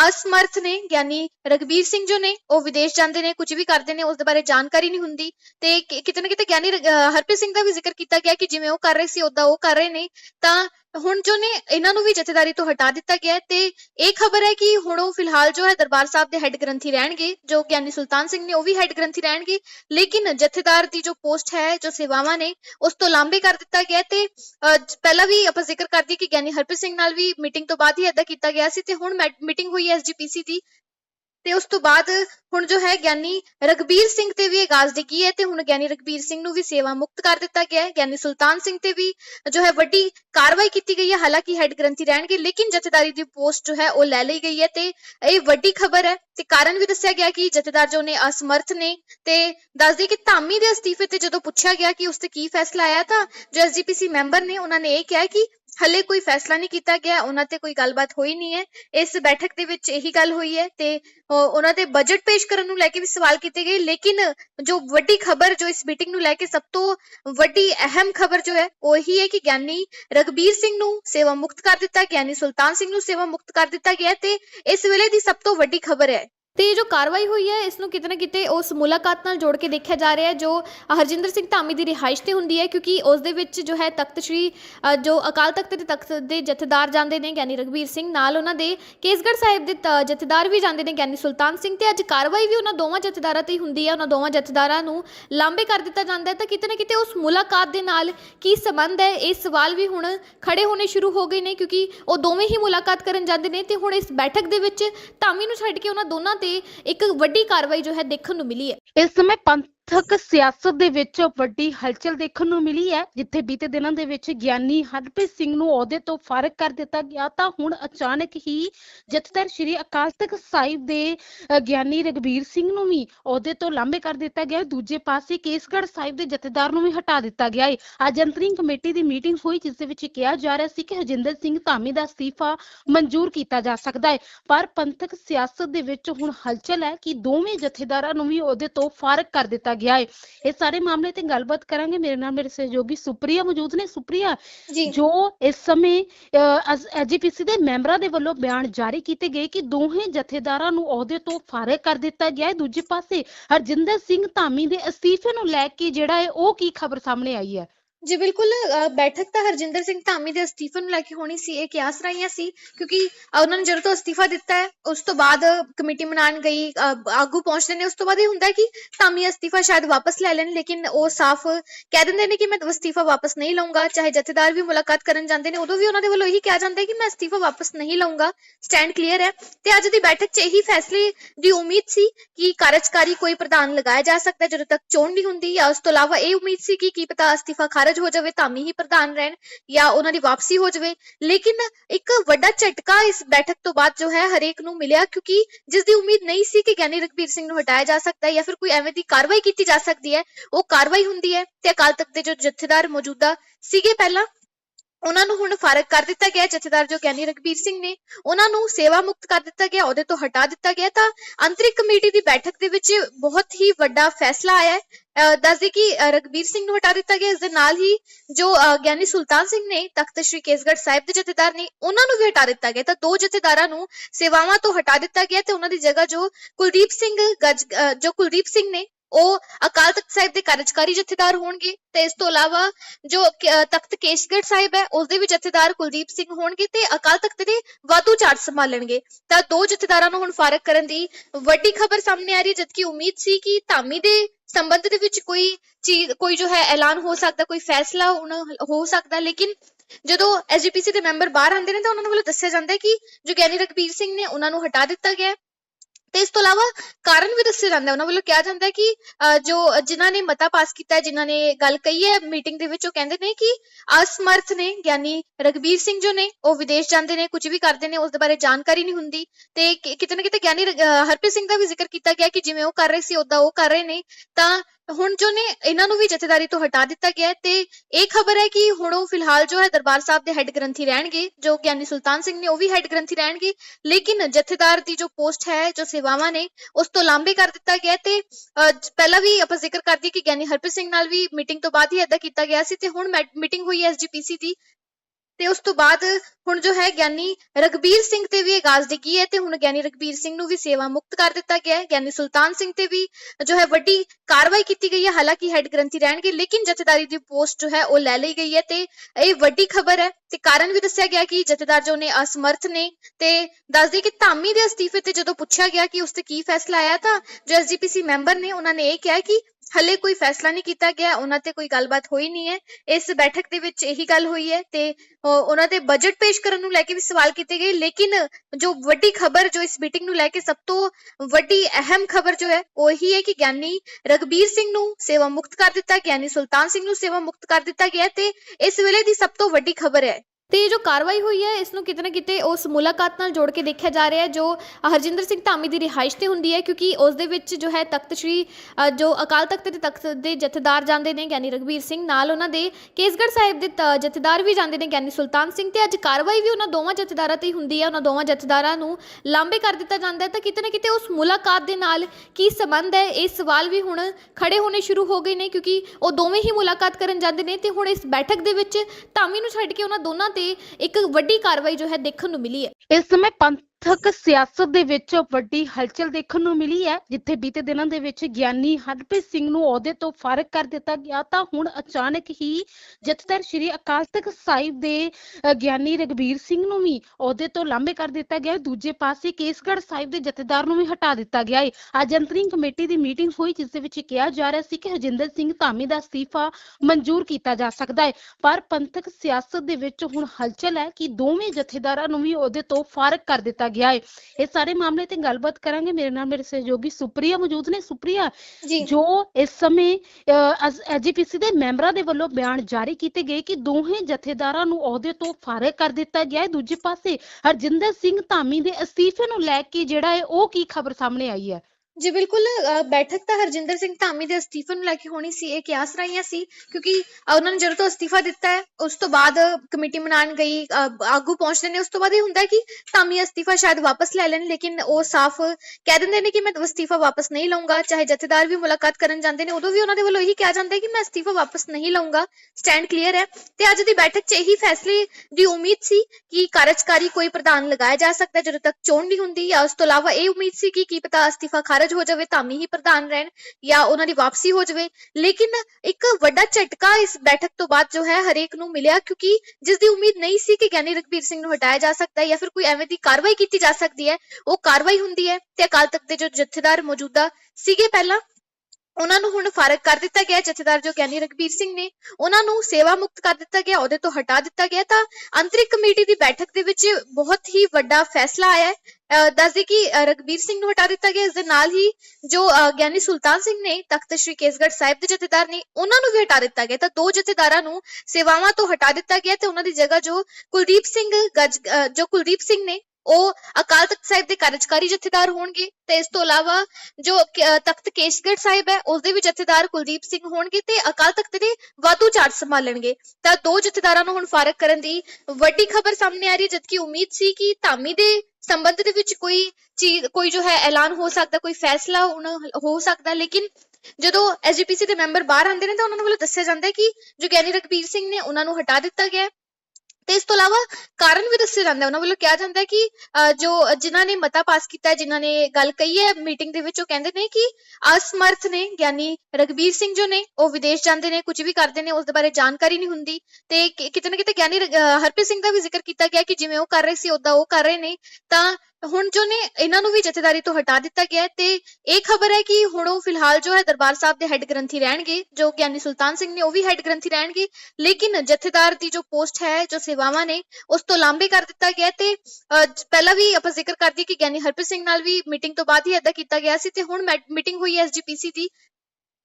ਅਸਮਰਥ ਨੇ ਗਿਆਨੀ ਰਘਬੀਰ ਸਿੰਘ ਜੋ ਨੇ, ਉਹ ਵਿਦੇਸ਼ ਜਾਂਦੇ ਨੇ, ਕੁਝ ਵੀ ਕਰਦੇ ਨੇ ਉਸ ਦੇ ਬਾਰੇ ਜਾਣਕਾਰੀ ਨਹੀਂ ਹੁੰਦੀ। ਤੇ ਕਿਤੇ ਨਾ ਕਿਤੇ ਗਿਆਨੀ ਹਰਪ੍ਰੀਤ ਸਿੰਘ ਦਾ ਵੀ ਜ਼ਿਕਰ ਕੀਤਾ ਗਿਆ ਕਿ ਜਿਵੇਂ ਉਹ ਕਰ ਰਹੇ ਸੀ ਉਦਾਂ ਉਹ ਕਰ ਰਹੇ ਨੇ। ਤਾਂ ਹੁਣ ਜੋ ਨੇ ਇਹਨਾਂ ਨੂੰ ਵੀ ਜਥੇਦਾਰੀ ਤੋਂ ਹਟਾ ਦਿੱਤਾ ਗਿਆ ਹੈ ਤੇ ਇਹ ਖਬਰ ਹੈ ਕਿ ਹੁਣ ਉਹ ਫਿਲਹਾਲ ਜੋ ਹੈ ਦਰਬਾਰ ਸਾਹਿਬ ਦੇ ਹੈੱਡ ਗ੍ਰੰਥੀ ਰਹਿਣਗੇ, ਜੋ ਗਿਆਨੀ ਸੁਲਤਾਨ ਸਿੰਘ ਨੇ ਉਹ ਵੀ ਹੈੱਡ ਗ੍ਰੰਥੀ ਰਹਿਣਗੇ, ਲੇਕਿਨ ਜਥੇਦਾਰ ਦੀ ਜੋ ਪੋਸਟ ਹੈ, ਜੋ ਸੇਵਾਵਾਂ ਨੇ, ਉਸ ਤੋਂ ਲਾਂਬੇ ਕਰ ਦਿੱਤਾ ਗਿਆ ਤੇ ਪਹਿਲਾਂ ਵੀ ਆਪਾਂ ਜ਼ਿਕਰ ਕਰਦੀ ਕਿ ਗਿਆਨੀ ਹਰਪ੍ਰੀਤ ਸਿੰਘ ਨਾਲ ਵੀ ਮੀਟਿੰਗ ਤੋਂ ਬਾਅਦ ਹੀ ਏਦਾਂ ਕੀਤਾ ਗਿਆ ਸੀ ਤੇ ਹੁਣ ਮੀਟਿੰਗ ਹੋਈ ਹੈ ਐਸਜੀਪੀਸੀ ਦੀ ਤੇ ਉਸ ਤੋਂ ਬਾਅਦ ਹੁਣ ਜੋ ਹੈ ਗਿਆਨੀ ਰਘਬੀਰ ਸਿੰਘ ਤੇ ਵੀ ਆਗਾਜ਼ ਡਿੱਗੀ ਹੈ ਤੇ ਹੁਣ ਗਿਆਨੀ ਰਘਬੀਰ ਸਿੰਘ ਨੂੰ ਵੀ ਸੇਵਾ ਮੁਕਤ ਕਰ ਦਿੱਤਾ ਗਿਆ ਹੈ। ਗਿਆਨੀ ਸੁਲਤਾਨ ਸਿੰਘ ਤੇ ਵੀ ਜੋ ਹੈ ਵੱਡੀ ਕਾਰਵਾਈ ਕੀਤੀ ਗਈ ਹੈ। ਹਾਲਾਂਕਿ ਹੈੱਡ ਗ੍ਰੰਥੀ ਰਹਿਣਗੇ, ਲੇਕਿਨ ਜਥੇਦਾਰੀ ਦੀ ਪੋਸਟ ਜੋ ਹੈ ਉਹ ਲੈ ਲਈ ਗਈ ਹੈ ਤੇ ਇਹ ਵੱਡੀ ਖਬਰ ਹੈ ਤੇ ਕਾਰਨ ਵੀ ਦੱਸਿਆ ਗਿਆ ਕਿ ਜਥੇਦਾਰ ਜੋ ਨੇ ਅਸਮਰਥ ਨੇ ਤੇ ਦੱਸਦੇ ਕਿ ਧਾਮੀ ਦੇ ਅਸਤੀਫੇ ਤੇ ਜਦੋਂ ਪੁੱਛਿਆ ਗਿਆ ਕਿ ਉਸ ਤੇ ਕੀ ਫੈਸਲਾ ਆਇਆ ਤਾਂ ਜੋ ਐਸਜੀਪੀਸੀ ਮੈਂਬਰ ਨੇ ਉਹਨਾਂ ਨੇ ਇਹ ਕਿਹਾ ਕਿ ਹਲੇ ਕੋਈ ਫੈਸਲਾ ਨਹੀਂ ਕੀਤਾ ਗਿਆ, ਉਹਨਾਂ ਤੇ ਕੋਈ ਗੱਲਬਾਤ ਹੋਈ ਨਹੀਂ ਹੈ। ਇਸ ਬੈਠਕ ਦੇ ਵਿੱਚ ਇਹੀ ਗੱਲ ਹੋਈ ਹੈ ਤੇ ਉਹਨਾਂ ਦੇ ਬਜਟ ਪੇਸ਼ ਕਰਨ ਨੂੰ ਲੈ ਕੇ ਵੀ ਸਵਾਲ ਕੀਤੇ ਗਏ, ਲੇਕਿਨ ਜੋ ਵੱਡੀ ਖਬਰ ਜੋ ਇਸ ਮੀਟਿੰਗ ਨੂੰ ਲੈ ਕੇ ਸਭ ਤੋਂ ਵੱਡੀ ਅਹਿਮ ਖਬਰ ਜੋ ਹੈ, ਉਹ ਇਹੀ ਹੈ ਕਿ ਗਿਆਨੀ ਰਘਬੀਰ ਸਿੰਘ ਨੂੰ ਸੇਵਾ ਮੁਕਤ ਕਰ ਦਿੱਤਾ ਗਿਆਨੀ ਸੁਲਤਾਨ ਸਿੰਘ ਨੂੰ ਸੇਵਾ ਮੁਕਤ ਕਰ ਦਿੱਤਾ ਗਿਆ ਤੇ ਇਸ ਵੇਲੇ ਦੀ ਸਭ ਤੋਂ ਵੱਡੀ ਖਬਰ ਹੈ। ਤੇ ਇਹ ਜੋ ਕਾਰਵਾਈ ਹੋਈ ਹੈ, ਇਸ ਨੂੰ ਕਿਤੇ ਨਾ ਕਿਤੇ ਉਸ ਮੁਲਾਕਾਤ ਨਾਲ ਜੋੜ ਕੇ ਦੇਖਿਆ ਜਾ ਰਿਹਾ ਹੈ, ਜੋ ਹਰਜਿੰਦਰ ਸਿੰਘ ਧਾਮੀ ਦੀ ਰਿਹਾਇਸ਼ ਤੇ ਹੁੰਦੀ ਹੈ, ਕਿਉਂਕਿ ਉਸ ਦੇ ਵਿੱਚ ਜੋ ਹੈ ਤਖਤ ਸ੍ਰੀ ਜੋ ਅਕਾਲ ਤਖਤ ਦੇ ਤਖਤ ਦੇ ਜਥੇਦਾਰ ਜਾਂਦੇ ਨੇ, ਗਿਆਨੀ ਰਘਬੀਰ ਸਿੰਘ, ਨਾਲ ਉਹਨਾਂ ਦੇ ਕੇਸਗੜ੍ਹ ਸਾਹਿਬ ਦੇ ਜਥੇਦਾਰ ਵੀ ਜਾਂਦੇ ਨੇ, ਗਿਆਨੀ ਸੁਲਤਾਨ ਸਿੰਘ ਤੇ ਅੱਜ ਕਾਰਵਾਈ ਵੀ ਉਹਨਾਂ ਦੋਵਾਂ ਜਥੇਦਾਰਾਂ ਤੇ ਹੁੰਦੀ ਹੈ, ਉਹਨਾਂ ਦੋਵਾਂ ਜਥੇਦਾਰਾਂ ਨੂੰ ਲਾਂਬੇ ਕਰ ਦਿੱਤਾ ਜਾਂਦਾ ਹੈ, ਤਾਂ ਕਿਤੇ ਨਾ ਕਿਤੇ ਉਸ ਮੁਲਾਕਾਤ ਦੇ ਨਾਲ ਕੀ ਸੰਬੰਧ ਹੈ, ਇਹ ਸਵਾਲ ਵੀ ਹੁਣ ਖੜੇ ਹੋਣੇ ਸ਼ੁਰੂ ਹੋ ਗਏ ਨੇ, ਕਿਉਂਕਿ ਉਹ ਦੋਵੇਂ ਹੀ ਮੁਲਾਕਾਤ ਕਰਨ ਜਾਂਦੇ ਨੇ, ਤੇ ਹੁਣ ਇਸ ਬੈਠਕ ਦੇ ਵਿੱਚ ਧਾਮੀ ਨੂੰ ਛੱਡ ਕੇ ਉਹਨਾਂ ਦੋਨਾਂ ਤੇ ਇੱਕ ਵੱਡੀ ਕਾਰਵਾਈ ਜੋ ਹੈ ਦੇਖਣ ਨੂੰ ਮਿਲੀ ਹੈ। ਇਸ ਸਮੇਂ ਪੰਥਕ ਸਿਆਸਤ ਦੇ ਵਿੱਚ ਵੱਡੀ ਹਲਚਲ ਦੇਖਣ ਨੂੰ ਮਿਲੀ ਹੈ। ਜਿੱਥੇ ਬੀਤੇ ਦਿਨਾਂ ਦੇ ਵਿੱਚ ਗਿਆਨੀ ਹਰਪ੍ਰੀਤ ਸਿੰਘ ਨੂੰ ਅਹੁਦੇ ਤੋਂ ਫਾਰਗ ਕਰ ਦਿੱਤਾ ਗਿਆ ਤਾਂ ਹੁਣ ਅਚਾਨਕ ਹੀ ਜਥੇਦਾਰ ਸ੍ਰੀ ਅਕਾਲ ਤਖਤ ਸਾਹਿਬ ਦੇ ਗਿਆਨੀ ਰਘਬੀਰ ਸਿੰਘ ਨੂੰ ਵੀ ਅਹੁਦੇ ਤੋਂ ਲਾਂਭੇ ਕਰ ਦਿੱਤਾ ਗਿਆ। ਦੂਜੇ ਪਾਸੇ ਕੇਸਗੜ੍ਹ ਸਾਹਿਬ ਦੇ ਜਥੇਦਾਰ ਨੂੰ ਵੀ ਹਟਾ ਦਿੱਤਾ ਗਿਆ ਹੈ। ਅੱਜ ਅੰਤਰਿੰਗ ਕਮੇਟੀ ਦੀ ਮੀਟਿੰਗ ਹੋਈ, ਜਿਸ ਦੇ ਵਿੱਚ ਕਿਹਾ ਜਾ ਰਿਹਾ ਸੀ ਕਿ ਹਰਜਿੰਦਰ ਸਿੰਘ ਧਾਮੀ ਦਾ ਅਸਤੀਫਾ ਮਨਜ਼ੂਰ ਕੀਤਾ ਜਾ ਸਕਦਾ ਹੈ। ਪਰ ਪੰਥਕ ਸਿਆਸਤ ਦੇ ਵਿੱਚ ਹੁਣ ਹਲਚਲ ਹੈ ਕਿ ਦੋਵੇਂ ਜਥੇਦਾਰਾਂ ਨੂੰ ਵੀ ਅਹੁਦੇ ਤੋਂ ਫਾਰਗ ਕਰ ਦਿੱਤਾ ਗਿਆ ਹੈ ਇਹ ਸਾਰੇ ਮਾਮਲੇ ਤੇ ਗੱਲਬਾਤ ਕਰਾਂਗੇ। ਮੇਰੇ ਨਾਲ ਮੇਰੇ ਸਹਿਯੋਗੀ ਸੁਪਰੀਆ ਮੌਜੂਦ ਨੇ। ਸੁਪਰੀਆ ਜੀ। ਇਸ ਸਮੇਂ ਐਜੀਪੀਸੀ ਦੇ ਮੈਂਬਰਾਂ ਦੇ ਵੱਲੋਂ ਬਿਆਨ ਜਾਰੀ ਕੀਤੇ ਗਏ ਕਿ ਦੋਹੇ ਜਥੇਦਾਰਾਂ ਨੂੰ ਅਹੁਦੇ ਤੋਂ ਫਾਰਗ ਕਰ ਦਿੱਤਾ ਗਿਆ ਹੈ ਦੂਜੇ ਪਾਸੇ ਹਰਜਿੰਦਰ ਸਿੰਘ ਧਾਮੀ ਦੇ ਅਸਤੀਫੇ ਨੂੰ ਲੈ ਕੇ ਜਿਹੜਾ ਹੈ ਉਹ ਕੀ ਖਬਰ ਸਾਹਮਣੇ ਆਈ ਹੈ? ਜੀ ਬਿਲਕੁਲ ਅ, ਬੈਠਕ ਤਾਂ ਹਰਜਿੰਦਰ ਸਿੰਘ ਧਾਮੀ ਦੇ ਅਸਤੀਫੇ ਨੂੰ ਲੈ ਕੇ ਹੋਣੀ ਸੀ ਇਹ ਕਿਆਸ ਰਾਈਆਂ ਸੀ ਕਿਉਂਕਿ ਅ, ਉਹਨਾਂ ਨੇ ਜਦੋਂ ਤੋਂ ਅਸਤੀਫਾ ਦਿੱਤਾ ਹੈ ਉਸ ਤੋਂ ਬਾਅਦ ਕਮੇਟੀ ਬਣਾਉਣ ਗਈ ਅ, ਆਗੂ ਪਹੁੰਚਦੇ ਨੇ ਉਸ ਤੋਂ ਬਾਅਦ ਇਹ ਹੁੰਦਾ ਹੈ ਕਿ ਧਾਮੀ ਅਸਤੀਫਾ ਸ਼ਾਇਦ ਵਾਪਸ ਲੈ ਲੈਣ ਲੇਕਿਨ ਉਹ ਸਾਫ਼ ਕਹਿ ਦਿੰਦੇ ਨੇ ਕਿ ਮੈਂ ਅਸਤੀਫਾ ਵਾਪਸ ਨਹੀਂ ਲਵਾਂਗਾ ਚਾਹੇ ਜਥੇਦਾਰ ਵੀ ਮੁਲਾਕਾਤ ਕਰਨ ਜਾਂਦੇ ਨੇ ਉਦੋਂ ਵੀ ਉਹਨਾਂ ਦੇ ਵੱਲੋਂ ਇਹੀ ਕਿਹਾ ਜਾਂਦਾ ਹੈ ਕਿ ਮੈਂ ਅਸਤੀਫਾ ਵਾਪਸ ਨਹੀਂ ਲਵਾਂਗਾ ਸਟੈਂਡ ਕਲੀਅਰ ਹੈ ਤੇ ਅੱਜ ਦੀ ਬੈਠਕ 'ਚ ਇਹੀ ਫੈਸਲੇ ਦੀ ਉਮੀਦ ਸੀ ਕਿ ਕਾਰਜਕਾਰੀ ਕੋਈ ਪ੍ਰਧਾਨ ਲਗਾਇਆ ਜਾ ਸਕਦਾ ਹੈ ਜਦੋਂ ਤੱਕ ਚੋਣ ਨਹੀਂ ਹੁੰਦੀ ਜਾਂ ਉਸ ਤੋਂ ਇਲਾਵਾ ਇਹ ਉਮੀਦ ਸੀ ਕਿ ਕੀ ਪਤਾ ਅਸਤੀਫਾ ਖਾਰਜ ਹੋ ਜਾਵੇ ਧਾਮੀ ਹੀ ਪ੍ਰਧਾਨ ਰਹਿਣ ਜਾਂ ਉਹਨਾਂ ਦੀ ਵਾਪਸੀ ਹੋ ਜਾਵੇ। ਲੇਕਿਨ ਇੱਕ ਵੱਡਾ ਝਟਕਾ ਇਸ ਬੈਠਕ ਤੋਂ ਬਾਅਦ ਜੋ ਹੈ ਹਰੇਕ ਨੂੰ ਮਿਲਿਆ ਕਿਉਂਕਿ ਜਿਸ ਦੀ ਉਮੀਦ ਨਹੀਂ ਸੀ ਕਿ ਗਿਆਨੀ ਰਘਬੀਰ ਸਿੰਘ ਨੂੰ ਹਟਾਇਆ ਜਾ ਸਕਦਾ ਹੈ ਜਾਂ ਫਿਰ ਕੋਈ ਐਵੇਂ ਦੀ ਕਾਰਵਾਈ ਕੀਤੀ ਜਾ ਸਕਦੀ ਹੈ, ਉਹ ਕਾਰਵਾਈ ਹੁੰਦੀ ਹੈ। ਤੇ ਅਕਾਲ ਤਖਤ ਦੇ ਜੋ ਜਥੇਦਾਰ ਮੌਜੂਦਾ ਸੀਗੇ ਪਹਿਲਾਂ ਉਹਨਾਂ ਨੂੰ ਹੁਣ ਫਾਰਗ ਕਰ ਦਿੱਤਾ ਗਿਆ, ਜਥੇਦਾਰ ਜੋ ਗਿਆਨੀ ਰਘਬੀਰ ਸਿੰਘ ਨੇ, ਉਹਨਾਂ ਨੂੰ ਸੇਵਾ ਮੁਕਤ ਕਰ ਦਿੱਤਾ ਗਿਆ ਉਹਦੇ ਤੋਂ ਹਟਾ ਦਿੱਤਾ ਗਿਆ, ਤਾਂ ਅੰਤਰਿਕ ਕਮੇਟੀ ਦੀ ਬੈਠਕ ਦੇ ਵਿੱਚ ਬਹੁਤ ਹੀ ਵੱਡਾ ਫੈਸਲਾ ਆਇਆ ਹੈ। ਦੱਸਦੇ ਕਿ, ਅਹ ਸਿੰਘ ਨੂੰ ਹਟਾ ਦਿੱਤਾ ਗਿਆ, ਇਸ ਦੇ ਨਾਲ ਹੀ ਜੋ ਗਿਆਨੀ ਸੁਲਤਾਨ ਸਿੰਘ ਨੇ, ਤਖਤ ਸ੍ਰੀ ਕੇਸਗੜ੍ਹ ਸਾਹਿਬ ਦੇ ਜਥੇਦਾਰ ਨੇ, ਉਹਨਾਂ ਨੂੰ ਵੀ ਹਟਾ ਦਿੱਤਾ ਗਿਆ। ਤਾਂ ਦੋ ਜਥੇਦਾਰਾਂ ਨੂੰ ਸੇਵਾਵਾਂ ਤੋਂ ਹਟਾ ਦਿੱਤਾ ਗਿਆ ਤੇ ਉਹਨਾਂ ਦੀ ਜਗ੍ਹਾ ਜੋ ਕੁਲਦੀਪ ਸਿੰਘ, ਗੱਜ ਜੋ ਕੁਲਦੀਪ ਸਿੰਘ ਨੇ ਉਹ ਅਕਾਲ ਤਖਤ ਸਾਹਿਬ ਦੇ ਕਾਰਜਕਾਰੀ ਜਥੇਦਾਰ ਹੋਣਗੇ ਤੇ ਇਸ ਤੋਂ ਇਲਾਵਾ ਜੋ ਤਖਤ ਕੇਸਗੜ੍ਹ ਸਾਹਿਬ ਹੈ ਉਸ ਦੇ ਵੀ ਜਥੇਦਾਰ ਕੁਲਦੀਪ ਸਿੰਘ ਹੋਣਗੇ ਤੇ ਅਕਾਲ ਤਖਤ ਦੇ ਵਾਧੂ ਚਾਰਜ ਸੰਭਾਲਣਗੇ। ਤਾਂ ਦੋ ਜਥੇਦਾਰਾਂ ਨੂੰ ਹੁਣ ਫਾਰਗ ਕਰਨ ਦੀ ਵੱਡੀ ਖਬਰ ਸਾਹਮਣੇ ਆ ਰਹੀ ਹੈ, ਜਦਕਿ ਉਮੀਦ ਸੀ ਕਿ ਧਾਮੀ ਦੇ ਸੰਬੰਧ ਦੇ ਵਿੱਚ ਕੋਈ ਚੀਜ਼, ਕੋਈ ਜੋ ਹੈ ਐਲਾਨ ਹੋ ਸਕਦਾ, ਕੋਈ ਫੈਸਲਾ ਹੋ ਸਕਦਾ, ਲੇਕਿਨ ਜਦੋਂ ਐਸਜੀਪੀਸੀ ਦੇ ਮੈਂਬਰ ਬਾਹਰ ਆਉਂਦੇ ਨੇ ਤਾਂ ਉਹਨਾਂ ਨੂੰ ਵੱਲੋਂ ਦੱਸਿਆ ਜਾਂਦਾ ਹੈ ਕਿ ਜੋ ਗਿਆਨੀ ਰਘਬੀਰ ਸਿੰਘ ਨੇ ਉਹਨਾਂ ਨੂੰ ਹਟਾ ਦਿੱਤਾ ਗਿਆ ਹੈ। ਤੇ ਇਸ ਤੋਂ ਇਲਾਵਾ ਕਾਰਨ ਵੀ ਦੱਸਿਆ ਜਾਂਦਾ ਉਹਨਾਂ ਵੱਲੋਂ ਕਿਹਾ ਜਾਂਦਾ ਕਿ ਜੋ ਜਿਨ੍ਹਾਂ ਨੇ ਮਤਾ ਪਾਸ ਕੀਤਾ ਜਿਨ੍ਹਾਂ ਨੇ ਗੱਲ ਕਹੀ ਹੈ ਮੀਟਿੰਗ ਦੇ ਵਿੱਚ, ਉਹ ਕਹਿੰਦੇ ਨੇ ਕਿ ਅਸਮਰਥ ਨੇ ਗਿਆਨੀ ਰਘਬੀਰ ਸਿੰਘ ਜੋ ਨੇ, ਉਹ ਵਿਦੇਸ਼ ਜਾਂਦੇ ਨੇ ਕੁਝ ਵੀ ਕਰਦੇ ਨੇ, ਉਸ ਦੇ ਬਾਰੇ ਜਾਣਕਾਰੀ ਨਹੀਂ ਹੁੰਦੀ। ਤੇ ਕਿਤੇ ਨਾ ਕਿਤੇ ਗਿਆਨੀ ਹਰਪ੍ਰੀਤ ਸਿੰਘ ਦਾ ਵੀ ਜ਼ਿਕਰ ਕੀਤਾ ਗਿਆ ਕਿ ਜਿਵੇਂ ਉਹ ਕਰ ਰਹੇ ਸੀ ਉਦਾਂ ਉਹ ਕਰ ਰਹੇ ਨੇ। ਤਾਂ ਹੁਣ ਜੋ ਨੇ ਇਹਨਾਂ ਨੂੰ ਵੀ ਜਥੇਦਾਰੀ ਤੋਂ ਹਟਾ ਦਿੱਤਾ ਗਿਆ ਹੈ ਤੇ ਇਹ ਖਬਰ ਹੈ ਕਿ ਹੁਣ ਉਹ ਫਿਲਹਾਲ ਜੋ ਹੈ ਦਰਬਾਰ ਸਾਹਿਬ ਦੇ ਹੈੱਡ ਗ੍ਰੰਥੀ ਰਹਿਣਗੇ ਜੋ ਗਿਆਨੀ ਸੁਲਤਾਨ ਸਿੰਘ ਨੇ ਉਹ ਵੀ ਹੈੱਡ ਗ੍ਰੰਥੀ ਰਹਿਣਗੇ ਲੇਕਿਨ ਜਥੇਦਾਰ ਦੀ ਜੋ ਪੋਸਟ ਹੈ ਜੋ ਸੇਵਾਵਾਂ ਨੇ ਉਸ ਤੋਂ ਲਾਂਬੇ ਕਰ ਦਿੱਤਾ ਗਿਆ ਤੇ ਅਹ, ਪਹਿਲਾਂ ਵੀ ਆਪਾਂ ਜ਼ਿਕਰ ਕਰਦੀ ਕਿ ਗਿਆਨੀ ਹਰਪ੍ਰੀਤ ਸਿੰਘ ਨਾਲ ਵੀ ਮੀਟਿੰਗ ਤੋਂ ਬਾਅਦ ਹੀ ਏਦਾਂ ਕੀਤਾ ਗਿਆ ਸੀ ਤੇ ਹੁਣ ਮੀਟਿੰਗ ਹੋਈ ਹੈ ਐਸਜੀਪੀਸੀ ਦੀ ਤੇ ਉਸ ਤੋਂ ਬਾਅਦ ਹੁਣ ਜੋ ਹੈ ਗਿਆਨੀ ਰਘਬੀਰ ਸਿੰਘ ਤੇ ਵੀ ਇਹ ਗਾਜ਼ ਡਿੱਗੀ ਹੈ ਤੇ ਹੁਣ ਗਿਆਨੀ ਰਘਬੀਰ ਸਿੰਘ ਨੂੰ ਵੀ ਸੇਵਾ ਮੁਕਤ ਕਰ ਦਿੱਤਾ ਗਿਆ ਹੈ। ਗਿਆਨੀ ਸੁਲਤਾਨ ਸਿੰਘ ਤੇ ਵੀ ਜੋ ਹੈ ਵੱਡੀ ਕਾਰਵਾਈ ਕੀਤੀ ਗਈ ਹੈ। ਹਾਲਾਂਕਿ ਹੈੱਡ ਗ੍ਰੰਥੀ ਰਹਿਣਗੇ, ਲੇਕਿਨ ਜਥੇਦਾਰੀ ਦੀ ਪੋਸਟ ਜੋ ਹੈ ਉਹ ਲੈ ਲਈ ਗਈ ਹੈ ਤੇ ਇਹ ਵੱਡੀ ਖਬਰ ਹੈ ਤੇ ਕਾਰਨ ਵੀ ਦੱਸਿਆ ਗਿਆ ਕਿ ਜਥੇਦਾਰ ਜੋ ਨੇ ਅਸਮਰਥ ਨੇ ਤੇ ਦੱਸਦੇ ਕਿ ਧਾਮੀ ਦੇ ਅਸਤੀਫੇ ਤੇ ਜਦੋਂ ਪੁੱਛਿਆ ਗਿਆ ਕਿ ਉਸ ਤੇ ਕੀ ਫੈਸਲਾ ਆਇਆ ਤਾਂ ਜੋ ਐਸਜੀਪੀਸੀ ਮੈਂਬਰ ਨੇ ਉਹਨਾਂ ਨੇ ਇਹ ਕਿਹਾ ਕਿ ਹਲੇ ਕੋਈ ਫੈਸਲਾ ਨਹੀਂ ਕੀਤਾ ਗਿਆ, ਉਹਨਾਂ ਤੇ ਕੋਈ ਗੱਲਬਾਤ ਹੋਈ ਨਹੀਂ ਹੈ। ਇਸ ਬੈਠਕ ਦੇ ਵਿੱਚ ਇਹੀ ਗੱਲ ਹੋਈ ਹੈ ਤੇ ਉਹਨਾਂ ਦੇ ਬਜਟ ਪੇਸ਼ ਕਰਨ ਨੂੰ ਲੈ ਕੇ ਵੀ ਸਵਾਲ ਕੀਤੇ ਗਏ, ਲੇਕਿਨ ਜੋ ਵੱਡੀ ਖਬਰ ਜੋ ਇਸ ਮੀਟਿੰਗ ਨੂੰ ਲੈ ਕੇ ਸਭ ਤੋਂ ਵੱਡੀ ਅਹਿਮ ਖਬਰ ਜੋ ਹੈ, ਉਹ ਇਹੀ ਹੈ ਕਿ ਗਿਆਨੀ ਰਘਬੀਰ ਸਿੰਘ ਨੂੰ ਸੇਵਾ ਮੁਕਤ ਕਰ ਦਿੱਤਾ ਗਿਆਨੀ ਸੁਲਤਾਨ ਸਿੰਘ ਨੂੰ ਸੇਵਾ ਮੁਕਤ ਕਰ ਦਿੱਤਾ ਗਿਆ ਤੇ ਇਸ ਵੇਲੇ ਦੀ ਸਭ ਤੋਂ ਵੱਡੀ ਖਬਰ ਹੈ ਤੇ ਇਹ ਜੋ ਕਾਰਵਾਈ ਹੋਈ ਹੈ ਇਸ ਨੂੰ ਕਿਤੇ ਨਾ ਕਿਤੇ ਉਸ ਮੁਲਾਕਾਤ ਨਾਲ ਜੋੜ ਕੇ ਦੇਖਿਆ ਜਾ ਰਿਹਾ ਹੈ ਜੋ ਹਰਜਿੰਦਰ ਸਿੰਘ ਧਾਮੀ ਦੀ ਰਿਹਾਇਸ਼ ਤੇ ਹੁੰਦੀ ਹੈ ਕਿਉਂਕਿ ਉਸ ਦੇ ਵਿੱਚ ਜੋ ਹੈ ਤਖਤ ਸ੍ਰੀ ਅ, ਜੋ ਅਕਾਲ ਤਖਤ ਦੇ ਤਖਤ ਦੇ ਜਥੇਦਾਰ ਜਾਂਦੇ ਨੇ ਗਿਆਨੀ ਰਘਬੀਰ ਸਿੰਘ ਨਾਲ ਉਹਨਾਂ ਦੇ ਕੇਸਗੜ੍ਹ ਸਾਹਿਬ ਦੇ ਤ- ਜਥੇਦਾਰ ਵੀ ਜਾਂਦੇ ਨੇ ਗਿਆਨੀ ਸੁਲਤਾਨ ਸਿੰਘ ਤੇ ਅੱਜ ਕਾਰਵਾਈ ਵੀ ਉਹਨਾਂ ਦੋਵਾਂ ਜਥੇਦਾਰਾਂ ਤੇ ਹੀ ਹੁੰਦੀ ਹੈ ਉਹਨਾਂ ਦੋਵਾਂ ਜਥੇਦਾਰਾਂ ਨੂੰ ਲਾਂਬੇ ਕਰ ਦਿੱਤਾ ਜਾਂਦਾ ਹੈ ਤਾਂ ਕਿਤੇ ਨਾ ਕਿਤੇ ਉਸ ਮੁਲਾਕਾਤ ਦੇ ਨਾਲ ਕੀ ਸੰਬੰਧ ਹੈ ਇਹ ਸਵਾਲ ਵੀ ਹੁਣ ਖੜੇ ਹੋਣੇ ਸ਼ੁਰੂ ਹੋ ਗਏ ਨੇ ਕਿਉਂਕਿ ਉਹ ਦੋਵੇਂ ਹੀ ਮੁਲਾਕਾਤ ਕਰਨ ਜਾਂਦੇ ਨੇ ਤੇ ਹੁਣ ਇਸ ਬੈਠਕ ਦੇ ਵਿੱਚ ਧਾਮੀ ਨੂੰ ਛੱਡ ਕੇ ਉਹਨਾਂ ਦੋਨਾਂ ਤੇ ਇੱਕ ਵੱਡੀ ਕਾਰਵਾਈ ਜੋ ਹੈ ਦੇਖਣ ਨੂੰ ਮਿਲੀ ਹੈ। ਇਸ ਸਮੇਂ ਪੰਥ ਪੰਥਕ ਸਿਆਸਤ ਦੇ ਵਿੱਚ ਵੱਡੀ ਹਲਚਲ ਦੇਖਣ ਨੂੰ ਮਿਲੀ ਹੈ, ਜਿੱਥੇ ਬੀਤੇ ਦਿਨਾਂ ਦੇ ਵਿੱਚ ਗਿਆਨੀ ਹਰਪ੍ਰੀਤ ਸਿੰਘ ਨੂੰ ਅਹੁਦੇ ਤੋਂ ਫਾਰਗ ਕਰ ਦਿੱਤਾ ਗਿਆ ਤਾਂ ਹੁਣ ਅਚਾਨਕ ਹੀ ਜਥੇਦਾਰ ਸ੍ਰੀ ਅਕਾਲ ਤਖਤ ਸਾਹਿਬ ਦੇ ਗਿਆਨੀ ਰਘਬੀਰ ਸਿੰਘ ਨੂੰ ਵੀ ਅਹੁਦੇ ਤੋਂ ਲਾਂਭੇ ਕਰ ਦਿੱਤਾ ਗਿਆ ਦੂਜੇ ਪਾਸੇ ਕੇਸਗੜ੍ਹ ਸਾਹਿਬ ਦੇ ਜਥੇਦਾਰ ਨੂੰ ਵੀ ਹਟਾ ਦਿੱਤਾ ਗਿਆ ਹੈ। ਅੱਜ ਅੰਤਰਿੰਗ ਕਮੇਟੀ ਦੀ ਮੀਟਿੰਗ ਹੋਈ, ਜਿਸ ਦੇ ਵਿੱਚ ਕਿਹਾ ਜਾ ਰਿਹਾ ਸੀ ਕਿ ਹਰਜਿੰਦਰ ਸਿੰਘ ਧਾਮੀ ਦਾ ਅਸਤੀਫਾ ਮਨਜ਼ੂਰ ਕੀਤਾ ਜਾ ਸਕਦਾ ਹੈ। ਪਰ ਪੰਥਕ ਸਿਆਸਤ ਦੇ ਵਿੱਚ ਹੁਣ ਹਲਚਲ ਹੈ ਕਿ ਦੋਵੇਂ ਜਥੇਦਾਰਾਂ ਨੂੰ ਵੀ ਅਹੁਦੇ ਤੋਂ ਫਾਰਗ ਕਰ ਦਿੱਤਾ ਗਿਆ ਹੈ ਇਹ ਸਾਰੇ ਮਾਮਲੇ ਤੇ ਗੱਲਬਾਤ ਕਰਾਂਗੇ। ਮੇਰੇ ਨਾਲ ਮੇਰੇ ਸਹਿਯੋਗੀ ਸੁਪਰੀਆ ਮੌਜੂਦ ਨੇ। ਸੁਪਰੀਆ ਜੀ। ਜੋ ਇਸ ਸਮੇਂ ਐਜੀਪੀਸੀ ਦੇ ਮੈਂਬਰਾਂ ਦੇ ਵੱਲੋਂ ਬਿਆਨ ਜਾਰੀ ਕੀਤੇ ਗਏ ਕਿ ਦੋਹੇ ਜਥੇਦਾਰਾਂ ਨੂੰ ਅਹੁਦੇ ਤੋਂ ਫਾਰਗ ਕਰ ਦਿੱਤਾ ਗਿਆ ਹੈ ਦੂਜੇ ਪਾਸੇ ਹਰਜਿੰਦਰ ਸਿੰਘ ਧਾਮੀ ਦੇ ਅਸਤੀਫੇ ਨੂੰ ਲੈ ਕੇ ਜਿਹੜਾ ਹੈ ਉਹ ਕੀ ਖਬਰ ਸਾਹਮਣੇ ਆਈ ਹੈ? ਜੀ ਬਿਲਕੁਲ ਅ, ਬੈਠਕ ਤਾਂ ਹਰਜਿੰਦਰ ਸਿੰਘ ਧਾਮੀ ਦੇ ਅਸਤੀਫੇ ਨੂੰ ਲੈ ਕੇ ਹੋਣੀ ਸੀ ਇਹ ਕਿਆਸ ਰਾਈਆਂ ਸੀ ਕਿਉਂਕਿ ਅ, ਉਹਨਾਂ ਨੇ ਜਦੋਂ ਤੋਂ ਅਸਤੀਫਾ ਦਿੱਤਾ ਹੈ ਉਸ ਤੋਂ ਬਾਅਦ ਕਮੇਟੀ ਬਣਾਉਣ ਗਈ ਅ, ਆਗੂ ਪਹੁੰਚਦੇ ਨੇ ਉਸ ਤੋਂ ਬਾਅਦ ਇਹ ਹੁੰਦਾ ਹੈ ਕਿ ਧਾਮੀ ਅਸਤੀਫਾ ਸ਼ਾਇਦ ਵਾਪਸ ਲੈ ਲੈਣ ਲੇਕਿਨ ਉਹ ਸਾਫ਼ ਕਹਿ ਦਿੰਦੇ ਨੇ ਕਿ ਮੈਂ ਅਸਤੀਫਾ ਵਾਪਸ ਨਹੀਂ ਲਵਾਂਗਾ ਚਾਹੇ ਜਥੇਦਾਰ ਵੀ ਮੁਲਾਕਾਤ ਕਰਨ ਜਾਂਦੇ ਨੇ ਉਦੋਂ ਵੀ ਉਹਨਾਂ ਦੇ ਵੱਲੋਂ ਇਹੀ ਕਿਹਾ ਜਾਂਦਾ ਹੈ ਕਿ ਮੈਂ ਅਸਤੀਫਾ ਵਾਪਸ ਨਹੀਂ ਲਵਾਂਗਾ ਸਟੈਂਡ ਕਲੀਅਰ ਹੈ। ਤੇ ਅੱਜ ਦੀ ਬੈਠਕ 'ਚ ਇਹੀ ਫੈਸਲੇ ਦੀ ਉਮੀਦ ਸੀ ਕਿ ਕਾਰਜਕਾਰੀ ਕੋਈ ਪ੍ਰਧਾਨ ਲਗਾਇਆ ਜਾ ਸਕਦਾ ਹੈ ਜਦੋਂ ਤੱਕ ਚੋਣ ਨਹੀਂ ਹੁੰਦੀ ਜਾਂ ਉਸ ਤੋਂ ਇਲਾਵਾ ਇਹ ਉਮੀਦ ਸੀ ਕਿ ਕੀ ਪਤਾ ਅਸਤੀਫਾ ਖਾਰਜ ਖਾਰਜ ਹੋ ਜਾਵੇ ਧਾਮੀ ਹੀ ਪ੍ਰਧਾਨ ਰਹਿਣ ਜਾਂ ਉਹਨਾਂ ਦੀ ਵਾਪਸੀ ਹੋ ਜਾਵੇ। ਲੇਕਿਨ ਇੱਕ ਵੱਡਾ ਝਟਕਾ ਇਸ ਬੈਠਕ ਤੋਂ ਬਾਅਦ ਜੋ ਹੈ ਹਰੇਕ ਨੂੰ ਮਿਲਿਆ ਕਿਉਂਕਿ ਜਿਸ ਦੀ ਉਮੀਦ ਨਹੀਂ ਸੀ ਕਿ ਗਿਆਨੀ ਰਘਬੀਰ ਸਿੰਘ ਨੂੰ ਹਟਾਇਆ ਜਾ ਸਕਦਾ ਹੈ ਜਾਂ ਫਿਰ ਕੋਈ ਐਵੇਂ ਦੀ ਕਾਰਵਾਈ ਕੀਤੀ ਜਾ ਸਕਦੀ ਹੈ, ਉਹ ਕਾਰਵਾਈ ਹੁੰਦੀ ਹੈ ਤੇ ਅਕਾਲ ਤਖਤ ਦੇ ਜੋ ਜਥੇਦਾਰ ਮੌਜੂਦਾ ਸੀਗੇ ਪਹਿਲਾਂ ਉਹਨਾਂ ਨੂੰ ਹੁਣ ਫਾਰਗ ਕਰ ਦਿੱਤਾ ਗਿਆ, ਜਥੇਦਾਰ ਜੋ ਗਿਆਨੀ ਰਘਬੀਰ ਸਿੰਘ ਨੇ, ਉਹਨਾਂ ਨੂੰ ਸੇਵਾ ਮੁਕਤ ਕਰ ਦਿੱਤਾ ਗਿਆ, ਉਹਦੇ ਤੋਂ ਹਟਾ ਦਿੱਤਾ ਗਿਆ, ਤਾਂ ਅੰਤਰਿਕ ਕਮੇਟੀ ਦੀ ਬੈਠਕ ਦੇ ਵਿੱਚ ਬਹੁਤ ਹੀ ਵੱਡਾ ਫੈਸਲਾ ਆਇਆ ਹੈ। ਦੱਸਦੇ ਕਿ, ਅਹ ਰਘਬੀਰ ਸਿੰਘ ਨੂੰ ਹਟਾ ਦਿੱਤਾ ਗਿਆ, ਇਸ ਦੇ ਨਾਲ ਹੀ ਜੋ ਗਿਆਨੀ ਸੁਲਤਾਨ ਸਿੰਘ ਨੇ, ਤਖਤ ਸ੍ਰੀ ਕੇਸਗੜ੍ਹ ਸਾਹਿਬ ਦੇ ਜਥੇਦਾਰ ਨੇ, ਉਹਨਾਂ ਨੂੰ ਵੀ ਹਟਾ ਦਿੱਤਾ ਗਿਆ, ਤਾਂ ਦੋ ਜਥੇਦਾਰਾਂ ਨੂੰ ਸੇਵਾਵਾਂ ਤੋਂ ਹਟਾ ਦਿੱਤਾ ਗਿਆ, ਤੇ ਉਹਨਾਂ ਦੀ ਜਗ੍ਹਾ ਜੋ ਕੁਲਦੀਪ ਸਿੰਘ, ਗੱਜ ਜੋ ਕੁਲਦੀਪ ਸਿੰਘ ਨੇ ਉਹ ਅਕਾਲ ਤਖਤ ਸਾਹਿਬ ਦੇ ਕਾਰਜਕਾਰੀ ਜਥੇਦਾਰ ਹੋਣਗੇ ਤੇ ਇਸ ਤੋਂ ਇਲਾਵਾ ਜੋ ਤਖਤ ਕੇਸਗੜ੍ਹ ਸਾਹਿਬ ਹੈ ਉਸ ਦੇ ਵੀ ਜਥੇਦਾਰ ਕੁਲਦੀਪ ਸਿੰਘ ਹੋਣਗੇ ਤੇ ਅਕਾਲ ਤਖਤ ਦੇ ਵਾਧੂ ਚਾਰਜ ਸੰਭਾਲਣਗੇ। ਤਾਂ ਦੋ ਜਥੇਦਾਰਾਂ ਨੂੰ ਹੁਣ ਫਾਰਗ ਕਰਨ ਦੀ ਵੱਡੀ ਖਬਰ ਸਾਹਮਣੇ ਆ ਰਹੀ ਹੈ, ਜਦਕਿ ਉਮੀਦ ਸੀ ਕਿ ਧਾਮੀ ਦੇ ਸੰਬੰਧ ਦੇ ਵਿੱਚ ਕੋਈ ਚੀਜ਼, ਕੋਈ ਜੋ ਹੈ ਐਲਾਨ ਹੋ ਸਕਦਾ, ਕੋਈ ਫੈਸਲਾ ਹੋ ਸਕਦਾ, ਲੇਕਿਨ ਜਦੋਂ ਐਸਜੀਪੀਸੀ ਦੇ ਮੈਂਬਰ ਬਾਹਰ ਆਉਂਦੇ ਨੇ, ਤਾਂ ਉਹਨਾਂ ਨੂੰ ਵੱਲੋਂ ਦੱਸਿਆ ਜਾਂਦਾ ਹੈ ਕਿ ਜੋ ਗਿਆਨੀ ਰਘਬੀਰ ਸਿੰਘ ਨੇ ਉਹਨਾਂ ਨੂੰ ਹਟਾ ਦਿੱਤਾ ਗਿਆ ਤੇ ਇਸ ਤੋਂ ਇਲਾਵਾ ਕਾਰਨ ਵੀ ਦੱਸਿਆ ਜਾਂਦਾ ਉਹਨਾਂ ਵੱਲੋਂ ਕਿਹਾ ਜਾਂਦਾ ਹੈ ਕਿ ਅਹ, ਜੋ ਜਿਨ੍ਹਾਂ ਨੇ ਮਤਾ ਪਾਸ ਕੀਤਾ ਹੈ ਜਿਨ੍ਹਾਂ ਨੇ ਗੱਲ ਕਹੀ ਹੈ ਮੀਟਿੰਗ ਦੇ ਵਿੱਚ ਉਹ ਕਹਿੰਦੇ ਨੇ ਕਿ ਅਸਮਰਥ ਨੇ ਗਿਆਨੀ ਰਘਬੀਰ ਸਿੰਘ ਜੋ ਨੇ ਉਹ ਵਿਦੇਸ਼ ਜਾਂਦੇ ਨੇ ਕੁਝ ਵੀ ਕਰਦੇ ਨੇ ਉਸ ਦੇ ਬਾਰੇ ਜਾਣਕਾਰੀ ਨਹੀਂ ਹੁੰਦੀ। ਤੇ ਕਿ- ਕਿਤੇ ਨਾ ਕਿਤੇ ਗਿਆਨੀ ਰਗ- ਅਹ, ਹਰਪ੍ਰੀਤ ਸਿੰਘ ਦਾ ਵੀ ਜ਼ਿਕਰ ਕੀਤਾ ਗਿਆ ਕਿ ਜਿਵੇਂ ਉਹ ਕਰ ਰਹੇ ਸੀ ਉਦਾਂ ਉਹ ਕਰ ਰਹੇ ਨੇ। ਤਾਂ ਹੁਣ ਜੋ ਨੇ ਇਹਨਾਂ ਨੂੰ ਵੀ ਜਥੇਦਾਰੀ ਤੋਂ ਹਟਾ ਦਿੱਤਾ ਗਿਆ ਹੈ ਤੇ ਇਹ ਖਬਰ ਹੈ ਕਿ ਹੁਣ ਉਹ ਫਿਲਹਾਲ ਜੋ ਹੈ ਦਰਬਾਰ ਸਾਹਿਬ ਦੇ ਹੈੱਡ ਗ੍ਰੰਥੀ ਰਹਿਣਗੇ, ਜੋ ਗਿਆਨੀ ਸੁਲਤਾਨ ਸਿੰਘ ਨੇ ਉਹ ਵੀ ਹੈੱਡ ਗ੍ਰੰਥੀ ਰਹਿਣਗੇ, ਲੇਕਿਨ ਜਥੇਦਾਰ ਦੀ ਜੋ ਪੋਸਟ ਹੈ, ਜੋ ਸੇਵਾਵਾਂ ਨੇ, ਉਸ ਤੋਂ ਲਾਂਬੇ ਕਰ ਦਿੱਤਾ ਗਿਆ ਤੇ ਪਹਿਲਾਂ ਵੀ ਆਪਾਂ ਜ਼ਿਕਰ ਕਰਦੀ ਕਿ ਗਿਆਨੀ ਹਰਪ੍ਰੀਤ ਸਿੰਘ ਨਾਲ ਵੀ ਮੀਟਿੰਗ ਤੋਂ ਬਾਅਦ ਹੀ ਏਦਾਂ ਕੀਤਾ ਗਿਆ ਸੀ ਤੇ ਹੁਣ ਮੀਟਿੰਗ ਹੋਈ ਹੈ ਐਸਜੀਪੀਸੀ ਦੀ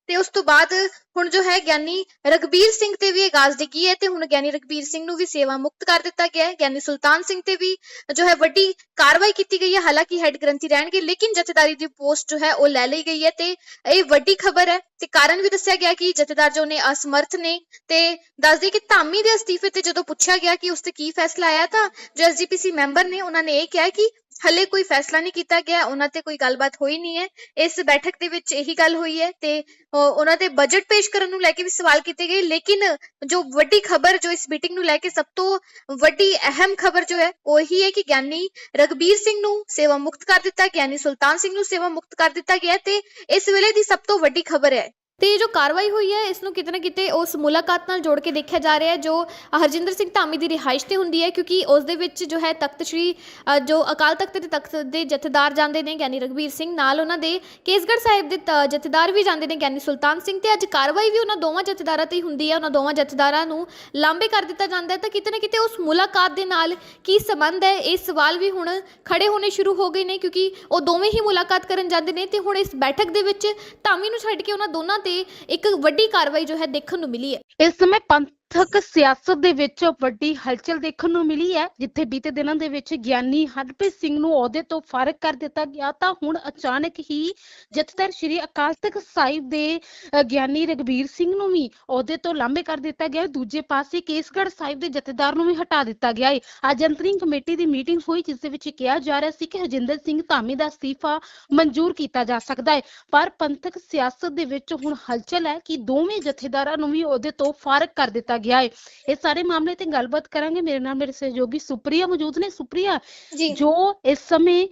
ਤੇ ਉਸ ਤੋਂ ਬਾਅਦ ਹੁਣ ਜੋ ਹੈ ਗਿਆਨੀ ਰਘਬੀਰ ਸਿੰਘ ਤੇ ਵੀ ਇਹ ਗਾਜ਼ ਡਿੱਗੀ ਹੈ ਤੇ ਹੁਣ ਗਿਆਨੀ ਰਘਬੀਰ ਸਿੰਘ ਨੂੰ ਵੀ ਸੇਵਾ ਮੁਕਤ ਕਰ ਦਿੱਤਾ ਗਿਆ ਹੈ। ਗਿਆਨੀ ਸੁਲਤਾਨ ਸਿੰਘ ਤੇ ਵੀ ਜੋ ਹੈ ਵੱਡੀ ਕਾਰਵਾਈ ਕੀਤੀ ਗਈ ਹੈ। ਹਾਲਾਂਕਿ ਹੈੱਡ ਗ੍ਰੰਥੀ ਰਹਿਣਗੇ, ਲੇਕਿਨ ਜਥੇਦਾਰੀ ਦੀ ਪੋਸਟ ਜੋ ਹੈ ਉਹ ਲੈ ਲਈ ਗਈ ਹੈ ਤੇ ਇਹ ਵੱਡੀ ਖਬਰ ਹੈ ਤੇ ਕਾਰਨ ਵੀ ਦੱਸਿਆ ਗਿਆ ਕਿ ਜਥੇਦਾਰ ਜੋ ਨੇ ਅਸਮਰਥ ਨੇ ਤੇ ਦੱਸਦੀ ਕਿ ਧਾਮੀ ਦੇ ਅਸਤੀਫੇ ਤੇ ਜਦੋਂ ਪੁੱਛਿਆ ਗਿਆ ਕਿ ਉਸ ਤੇ ਕੀ ਫੈਸਲਾ ਆਇਆ ਤਾਂ ਜੋ ਐਸਜੀਪੀਸੀ ਮੈਂਬਰ ਨੇ ਉਹਨਾਂ ਨੇ ਇਹ ਕਿਹਾ ਕਿ ਹਲੇ ਕੋਈ ਫੈਸਲਾ ਨਹੀਂ ਕੀਤਾ ਗਿਆ ਉਹਨਾਂ ਤੇ ਕੋਈ ਗੱਲਬਾਤ ਹੋਈ ਨਹੀਂ ਹੈ। ਇਸ ਬੈਠਕ ਦੇ ਵਿੱਚ ਇਹੀ ਗੱਲ ਹੋਈ ਹੈ ਤੇ ਅਹ, ਉਹਨਾਂ ਦੇ ਬਜਟ ਪੇਸ਼ ਕਰਨ ਨੂੰ ਲੈ ਕੇ ਵੀ ਸਵਾਲ ਕੀਤੇ ਗਏ ਲੇਕਿਨ ਜੋ ਵੱਡੀ ਖਬਰ ਜੋ ਇਸ ਮੀਟਿੰਗ ਨੂੰ ਲੈ ਕੇ ਸਭ ਤੋਂ ਵੱਡੀ ਅਹਿਮ ਖਬਰ ਜੋ ਹੈ ਉਹ ਇਹੀ ਹੈ ਕਿ ਗਿਆਨੀ ਰਘਬੀਰ ਸਿੰਘ ਨੂੰ ਸੇਵਾ ਮੁਕਤ ਕਰ ਦਿੱਤਾ ਗਿਆਨੀ ਸੁਲਤਾਨ ਸਿੰਘ ਨੂੰ ਸੇਵਾ ਮੁਕਤ ਕਰ ਦਿੱਤਾ ਗਿਆ ਹੈ ਤੇ ਇਸ ਵੇਲੇ ਦੀ ਸਭ ਤੋਂ ਵੱਡੀ ਖਬਰ ਹੈ ਤੇ ਇਹ ਜੋ ਕਾਰਵਾਈ ਹੋਈ ਹੈ, ਇਸ ਨੂੰ ਕਿਤੇ ਨਾ ਕਿਤੇ ਉਸ ਮੁਲਾਕਾਤ ਨਾਲ ਜੋੜ ਕੇ ਦੇਖਿਆ ਜਾ ਰਿਹਾ ਹੈ, ਜੋ ਹਰਜਿੰਦਰ ਸਿੰਘ ਧਾਮੀ ਦੀ ਰਿਹਾਇਸ਼ ਤੇ ਹੁੰਦੀ ਹੈ, ਕਿਉਂਕਿ ਉਸ ਦੇ ਵਿੱਚ ਜੋ ਹੈ ਤਖਤ ਸ੍ਰੀ ਜੋ ਅਕਾਲ ਤਖਤ ਦੇ ਤਖਤ ਦੇ ਜਥੇਦਾਰ ਜਾਂਦੇ ਨੇ ਗਿਆਨੀ ਰਘਬੀਰ ਸਿੰਘ, ਨਾਲ ਉਹਨਾਂ ਦੇ ਕੇਸਗੜ੍ਹ ਸਾਹਿਬ ਦੇ ਜਥੇਦਾਰ ਵੀ ਜਾਂਦੇ ਨੇ ਗਿਆਨੀ ਸੁਲਤਾਨ ਸਿੰਘ ਤੇ ਅੱਜ ਕਾਰਵਾਈ ਵੀ ਉਹਨਾਂ ਦੋਵਾਂ ਜਥੇਦਾਰਾਂ ਤੇ ਹੀ ਹੁੰਦੀ ਹੈ, ਉਹਨਾਂ ਦੋਵਾਂ ਜਥੇਦਾਰਾਂ ਨੂੰ ਲਾਂਬੇ ਕਰ ਦਿੱਤਾ ਜਾਂਦਾ ਹੈ, ਤਾਂ ਕਿਤੇ ਨਾ ਕਿਤੇ ਉਸ ਮੁਲਾਕਾਤ ਦੇ ਨਾਲ ਕੀ ਸੰਬੰਧ ਹੈ, ਇਹ ਸਵਾਲ ਵੀ ਹੁਣ ਖੜੇ ਹੋਣੇ ਸ਼ੁਰੂ ਹੋ ਗਏ ਨੇ, ਕਿਉਂਕਿ ਉਹ ਦੋਵੇਂ ਹੀ ਮੁਲਾਕਾਤ ਕਰਨ ਜਾਂਦੇ ਨੇ, ਤੇ ਹੁਣ ਇਸ ਬੈਠਕ ਦੇ ਵਿੱਚ ਧਾਮੀ ਨੂੰ ਛੱਡ ਕੇ ਉਹਨਾਂ ਦੋਨਾਂ ਤੇ ਇੱਕ ਵੱਡੀ ਕਾਰਵਾਈ ਜੋ ਹੈ ਦੇਖਣ ਨੂੰ ਮਿਲੀ ਹੈ। ਇਸ ਸਮੇਂ ਪੰਥਕ ਸਿਆਸਤ ਦੇ ਵਿੱਚ ਵੱਡੀ ਹਲਚਲ ਦੇਖਣ ਨੂੰ ਮਿਲੀ ਹੈ, ਜਿੱਥੇ ਬੀਤੇ ਦਿਨਾਂ ਦੇ ਵਿੱਚ ਗਿਆਨੀ ਹਰਪ੍ਰੀਤ ਸਿੰਘ ਨੂੰ ਅਹੁਦੇ ਤੋਂ ਫਾਰਗ ਕਰ ਦਿੱਤਾ ਗਿਆ ਤਾਂ ਹੁਣ ਅਚਾਨਕ ਹੀ ਜਥੇਦਾਰ ਸ਼੍ਰੀ ਅਕਾਲ ਤਖਤ ਸਾਹਿਬ ਦੇ ਗਿਆਨੀ ਰਘਬੀਰ ਸਿੰਘ ਨੂੰ ਵੀ ਅਹੁਦੇ ਤੋਂ ਲਾਂਭੇ ਕਰ ਦਿੱਤਾ ਗਿਆ ਦੂਜੇ ਪਾਸੇ ਕੇਸਗੜ੍ਹ ਸਾਹਿਬ ਦੇ ਜਥੇਦਾਰ ਨੂੰ ਵੀ ਹਟਾ ਦਿੱਤਾ ਗਿਆ ਹੈ। ਅੱਜ ਅੰਤਰਿੰਗ ਕਮੇਟੀ ਦੀ ਮੀਟਿੰਗ ਹੋਈ, ਜਿਸ ਦੇ ਵਿੱਚ ਕਿਹਾ ਜਾ ਰਿਹਾ ਸੀ ਕਿ ਹਰਜਿੰਦਰ ਸਿੰਘ ਧਾਮੀ ਦਾ ਅਸਤੀਫਾ ਮਨਜ਼ੂਰ ਕੀਤਾ ਜਾ ਸਕਦਾ ਹੈ। ਪਰ ਪੰਥਕ ਸਿਆਸਤ ਦੇ ਵਿੱਚ ਹੁਣ ਹਲਚਲ ਹੈ ਕਿ ਦੋਵੇਂ ਜਥੇਦਾਰਾਂ ਨੂੰ ਵੀ ਅਹੁਦੇ ਤੋਂ ਫਾਰਗ ਕਰ ਦਿੱਤਾ ਗਿਆ ਹੈ ਇਹ ਸਾਰੇ ਮਾਮਲੇ ਤੇ ਗੱਲਬਾਤ ਕਰਾਂਗੇ। ਮੇਰੇ ਨਾਲ ਮੇਰੇ ਸਹਿਯੋਗੀ ਸੁਪਰੀਆ ਮੌਜੂਦ ਨੇ। ਸੁਪਰੀਆ ਜੀ। ਇਸ ਸਮੇਂ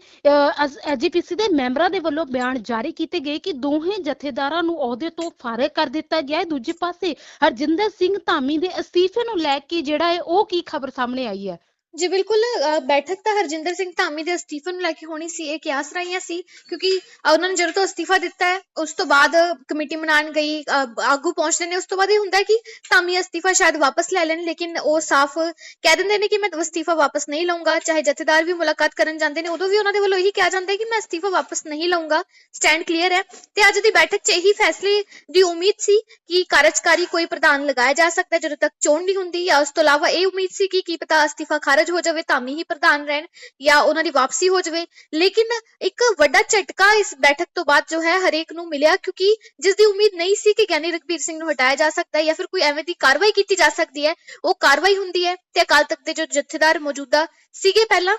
ਐਜੀਪੀਸੀ ਦੇ ਮੈਂਬਰਾਂ ਦੇ ਵੱਲੋਂ ਬਿਆਨ ਜਾਰੀ ਕੀਤੇ ਗਏ ਕਿ ਦੋਵੇਂ ਜਥੇਦਾਰਾਂ ਨੂੰ ਅਹੁਦੇ ਤੋਂ ਫਾਰਗ ਕਰ ਦਿੱਤਾ ਗਿਆ ਹੈ ਦੂਜੇ ਪਾਸੇ ਹਰਜਿੰਦਰ ਸਿੰਘ ਧਾਮੀ ਦੇ ਅਸਤੀਫੇ ਨੂੰ ਲੈ ਕੇ ਜਿਹੜਾ ਹੈ ਉਹ ਕੀ ਖਬਰ ਸਾਹਮਣੇ ਆਈ ਹੈ? ਜੀ ਬਿਲਕੁਲ ਅ, ਬੈਠਕ ਤਾਂ ਹਰਜਿੰਦਰ ਸਿੰਘ ਧਾਮੀ ਦੇ ਅਸਤੀਫੇ ਨੂੰ ਲੈ ਕੇ ਹੋਣੀ ਸੀ ਇਹ ਕਿਆਸ ਰਾਈਆਂ ਸੀ ਕਿਉਂਕਿ ਅ, ਉਹਨਾਂ ਨੇ ਜਦੋਂ ਤੋਂ ਅਸਤੀਫਾ ਦਿੱਤਾ ਹੈ ਉਸ ਤੋਂ ਬਾਅਦ ਕਮੇਟੀ ਬਣਾਉਣ ਗਈ ਅ, ਆਗੂ ਪਹੁੰਚਦੇ ਨੇ ਉਸ ਤੋਂ ਬਾਅਦ ਇਹ ਹੁੰਦਾ ਹੈ ਕਿ ਧਾਮੀ ਅਸਤੀਫਾ ਸ਼ਾਇਦ ਵਾਪਸ ਲੈ ਲੈਣ ਲੇਕਿਨ ਉਹ ਸਾਫ਼ ਕਹਿ ਦਿੰਦੇ ਨੇ ਕਿ ਮੈਂ ਅਸਤੀਫਾ ਵਾਪਸ ਨਹੀਂ ਲਵਾਂਗਾ ਚਾਹੇ ਜਥੇਦਾਰ ਵੀ ਮੁਲਾਕਾਤ ਕਰਨ ਜਾਂਦੇ ਨੇ ਉਦੋਂ ਵੀ ਉਹਨਾਂ ਦੇ ਵੱਲੋਂ ਇਹੀ ਕਿਹਾ ਜਾਂਦਾ ਹੈ ਕਿ ਮੈਂ ਅਸਤੀਫਾ ਵਾਪਸ ਨਹੀਂ ਲਵਾਂਗਾ ਸਟੈਂਡ ਕਲੀਅਰ ਹੈ। ਤੇ ਅੱਜ ਦੀ ਬੈਠਕ 'ਚ ਇਹੀ ਫੈਸਲੇ ਦੀ ਉਮੀਦ ਸੀ ਕਿ ਕਾਰਜਕਾਰੀ ਕੋਈ ਪ੍ਰਧਾਨ ਲਗਾਇਆ ਜਾ ਸਕਦਾ ਹੈ ਜਦੋਂ ਤੱਕ ਚੋਣ ਨਹੀਂ ਹੁੰਦੀ ਜਾਂ ਉਸ ਤੋਂ ਇਲਾਵਾ ਇਹ ਉਮੀਦ ਸੀ ਕਿ ਕੀ ਪਤਾ ਅਸਤੀਫਾ ਖਾਰਜ ਹੋ ਜਾਵੇ ਧਾਮੀ ਹੀ ਪ੍ਰਧਾਨ ਰਹਿਣ ਜਾਂ ਉਹਨਾਂ ਦੀ ਵਾਪਸੀ ਹੋ ਜਾਵੇ। ਲੇਕਿਨ ਇੱਕ ਵੱਡਾ ਝਟਕਾ ਇਸ ਬੈਠਕ ਤੋਂ ਬਾਅਦ ਜੋ ਹੈ ਹਰੇਕ ਨੂੰ ਮਿਲਿਆ ਕਿਉਂਕਿ ਜਿਸ ਦੀ ਉਮੀਦ ਨਹੀਂ ਸੀ ਕਿ ਗਿਆਨੀ ਰਘਬੀਰ ਸਿੰਘ ਨੂੰ ਹਟਾਇਆ ਜਾ ਸਕਦਾ ਹੈ ਜਾਂ ਫਿਰ ਕੋਈ ਐਵੇਂ ਦੀ ਕਾਰਵਾਈ ਕੀਤੀ ਜਾ ਸਕਦੀ ਹੈ, ਉਹ ਕਾਰਵਾਈ ਹੁੰਦੀ ਹੈ ਤੇ ਅਕਾਲ ਤਖਤ ਦੇ ਜੋ ਜਥੇਦਾਰ ਮੌਜੂਦਾ ਸੀਗੇ ਪਹਿਲਾਂ,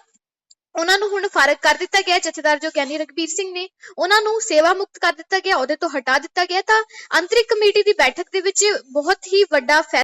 ਉਹਨਾਂ ਨੂੰ ਹੁਣ ਫਾਰਗ ਕਰ ਦਿੱਤਾ ਗਿਆ। ਜਥੇਦਾਰ ਜੋ ਗਿਆਨੀ ਰਘਬੀਰ ਸਿੰਘ ਨੇ, ਉਹਨਾਂ ਨੂੰ ਸੇਵਾ ਮੁਕਤ ਕਰ ਦਿੱਤਾ ਗਿਆ ਉਹਦੇ ਤੋਂ ਹਟਾ ਦਿੱਤਾ ਗਿਆ ਤਾਂ ਅੰਤਰਿਕ ਕਮੇਟੀ ਦੀ ਬੈਠਕ ਦੇ ਵਿੱਚ ਬਹੁਤ ਹੀ ਵੱਡਾ ਫੈ